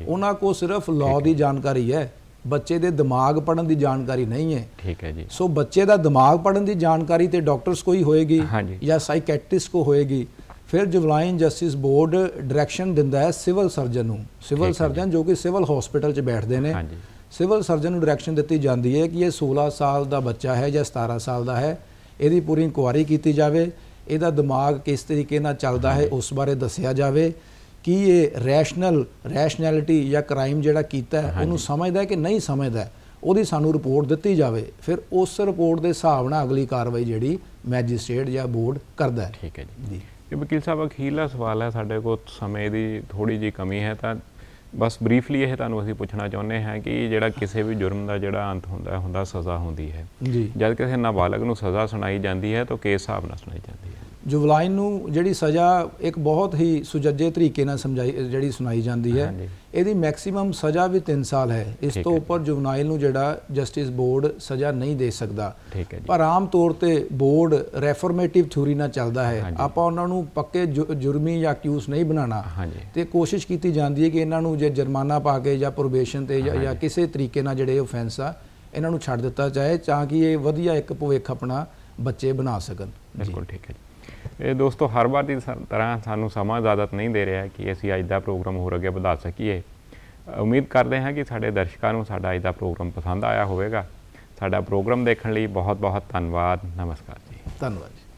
ਉਹਨਾਂ ਕੋਲ ਸਿਰਫ ਲਾਅ ਦੀ ਜਾਣਕਾਰੀ ਹੈ ਬੱਚੇ ਦੇ ਦਿਮਾਗ ਪੜਨ ਦੀ ਜਾਣਕਾਰੀ ਨਹੀਂ ਹੈ। ਠੀਕ ਹੈ ਜੀ। ਸੋ ਬੱਚੇ ਦਾ ਦਿਮਾਗ ਪੜਨ ਦੀ ਜਾਣਕਾਰੀ ਤੇ ਡਾਕਟਰਸ ਕੋਈ ਹੋਏਗੀ। ਜਾਂ ਸਾਈਕੈਟ੍ਰਿਸਟ ਕੋ ਹੋਏਗੀ ਫਿਰ ਜੁਵਲਾਈਨ ਜਸਟਿਸ ਬੋਰਡ ਡਾਇਰੈਕਸ਼ਨ ਦਿੰਦਾ ਹੈ ਸਿਵਲ ਸਰਜਨ ਨੂੰ। ਸਿਵਲ ਸਰਜਨ ਜੋ। ਕਿ ਸਿਵਲ ਹਸਪੀਟਲ 'ਚ ਬੈਠਦੇ ਨੇ। ਹਾਂਜੀ। ਸਿਵਲ ਸਰਜਨ ਨੂੰ ਡਾਇਰੈਕਸ਼ਨ ਦਿੱਤੀ ਜਾਂਦੀ ਹੈ ਕਿ ਇਹ 16 ਸਾਲ ਦਾ ਬੱਚਾ ਹੈ ਜਾਂ 17 ਸਾਲ ਦਾ ਹੈ। ਇਹਦੀ ਪੂਰੀ ਇਨਕੁਆਇਰੀ ਕੀਤੀ ਜਾਵੇ। ਇਹਦਾ ਦਿਮਾਗ ਕਿਸ ਤਰੀਕੇ ਨਾਲ ਚੱਲਦਾ ਹੈ ਉਸ ਬਾਰੇ ਦੱਸਿਆ ਜਾਵੇ ਕਿ ਇਹ ਰੈਸ਼ਨਲ ਰੈਸ਼ਨੈਲਿਟੀ ਜਾਂ ਕ੍ਰਾਈਮ ਜਿਹੜਾ ਕੀਤਾ ਹੈ ਉਹਨੂੰ ਸਮਝਦਾ ਹੈ ਕਿ ਨਹੀਂ ਸਮਝਦਾ ਉਹਦੀ ਸਾਨੂੰ ਰਿਪੋਰਟ ਦਿੱਤੀ ਜਾਵੇ। ਫਿਰ ਉਸ ਰਿਪੋਰਟ ਦੇ ਹਿਸਾਬ ਨਾਲ ਅਗਲੀ ਕਾਰਵਾਈ ਜਿਹੜੀ ਮੈਜਿਸਟ੍ਰੇਟ ਜਾਂ ਬੋਰਡ ਕਰਦਾ ਹੈ। ਠੀਕ ਹੈ ਜੀ। ਜੀ। ਵਕੀਲ ਸਾਹਿਬ ਅਖੀਰਲਾ ਸਵਾਲ ਹੈ ਸਾਡੇ ਕੋਲ ਸਮੇਂ ਦੀ ਥੋੜੀ ਜੀ ਕਮੀ ਹੈ ਤਾਂ ਬਸ ਬਰੀਫਲੀ ਇਹ ਤੁਹਾਨੂੰ ਅਸੀਂ ਪੁੱਛਣਾ ਚਾਹੁੰਦੇ ਹਾਂ ਕਿ ਜਿਹੜਾ ਕਿਸੇ ਵੀ ਜੁਰਮ ਦਾ ਜਿਹੜਾ ਅੰਤ ਹੁੰਦਾ ਹੁੰਦਾ ਸਜ਼ਾ ਹੁੰਦੀ ਹੈ। ਜੀ। ਜਦ ਕਿਸੇ ਨਾਬਾਲਗ ਨੂੰ ਸਜ਼ਾ ਸੁਣਾਈ ਜਾਂਦੀ ਹੈ ਤਾਂ ਕਿਸ ਹਿਸਾਬ ਨਾਲ ਸੁਣਾਈ ਜਾਂਦੀ ਹੈ। ਜੁਵਲਾਈਨ ਨੂੰ ਜਿਹੜੀ ਸਜ਼ਾ ਇੱਕ ਬਹੁਤ ਹੀ ਸੁਜੱਜੇ ਤਰੀਕੇ ਨਾਲ ਸਮਝਾਈ ਜਿਹੜੀ ਸੁਣਾਈ ਜਾਂਦੀ ਹੈ। ਇਹਦੀ ਮੈਕਸਿਮਮ ਸਜ਼ਾ ਵੀ 3 ਸਾਲ ਹੈ। ਇਸ ਤੋਂ। ਉੱਪਰ ਜੁਵਨਾਈਲ ਨੂੰ ਜਿਹੜਾ ਜਸਟਿਸ ਬੋਰਡ ਸਜ਼ਾ ਨਹੀਂ ਦੇ ਸਕਦਾ। ਠੀਕ ਹੈ ਜੀ। ਪਰ ਆਮ ਤੌਰ ਤੇ ਬੋਰਡ ਰੈਫਰਮੇਟਿਵ ਥਿਊਰੀ ਨਾਲ ਚੱਲਦਾ ਹੈ। ਆਪਾਂ ਉਹਨਾਂ ਨੂੰ ਪੱਕੇ ਜੁਰਮੀ ਜਾਂ ਅਕਿਊਜ਼ ਨਹੀਂ ਬਣਾਉਣਾ। ਤੇ ਕੋਸ਼ਿਸ਼ ਕੀਤੀ ਜਾਂਦੀ ਹੈ ਕਿ ਇਹਨਾਂ ਨੂੰ ਜੇ ਜੁਰਮਾਨਾ ਪਾ ਕੇ ਜਾਂ ਪ੍ਰੋਬੇਸ਼ਨ ਤੇ ਜਾਂ- ਕਿਸੇ ਤਰੀਕੇ ਨਾਲ ਜਿਹੜੇ ਆਫੈਂਸ ਆ ਇਹਨਾਂ ਨੂੰ ਛੱਡ ਦਿੱਤਾ ਜਾਏ ਤਾਂ ਕਿ ਇਹ ਵਧੀਆ ਇੱਕ ਭਵਿੱਖ ਆਪਣਾ ਬੱਚੇ ਬਣਾ ਸਕਣ। ਬਿਲਕੁਲ ਠੀਕ ਹੈ ਇਹ ਦੋਸਤੋ, ਹਰ ਵਾਰ ਦੀ ਸ- ਤਰ੍ਹਾਂ ਸਾਨੂੰ ਸਮਾਂ ਇਜਾਜ਼ਤ ਨਹੀਂ ਦੇ ਰਿਹਾ ਕਿ ਅਸੀਂ ਅੱਜ ਦਾ ਪ੍ਰੋਗਰਾਮ ਹੋਰ ਅੱਗੇ ਵਧਾ ਸਕੀਏ। ਉਮੀਦ ਕਰਦੇ ਹਾਂ ਕਿ ਸਾਡੇ ਦਰਸ਼ਕਾਂ ਨੂੰ ਸਾਡਾ ਅੱਜ ਦਾ ਪ੍ਰੋਗਰਾਮ ਪਸੰਦ ਆਇਆ ਹੋਵੇਗਾ। ਸਾਡਾ ਪ੍ਰੋਗਰਾਮ ਦੇਖਣ ਲਈ ਬਹੁਤ ਬਹੁਤ ਧੰਨਵਾਦ। ਨਮਸਕਾਰ ਜੀ। ਧੰਨਵਾਦ ਜੀ।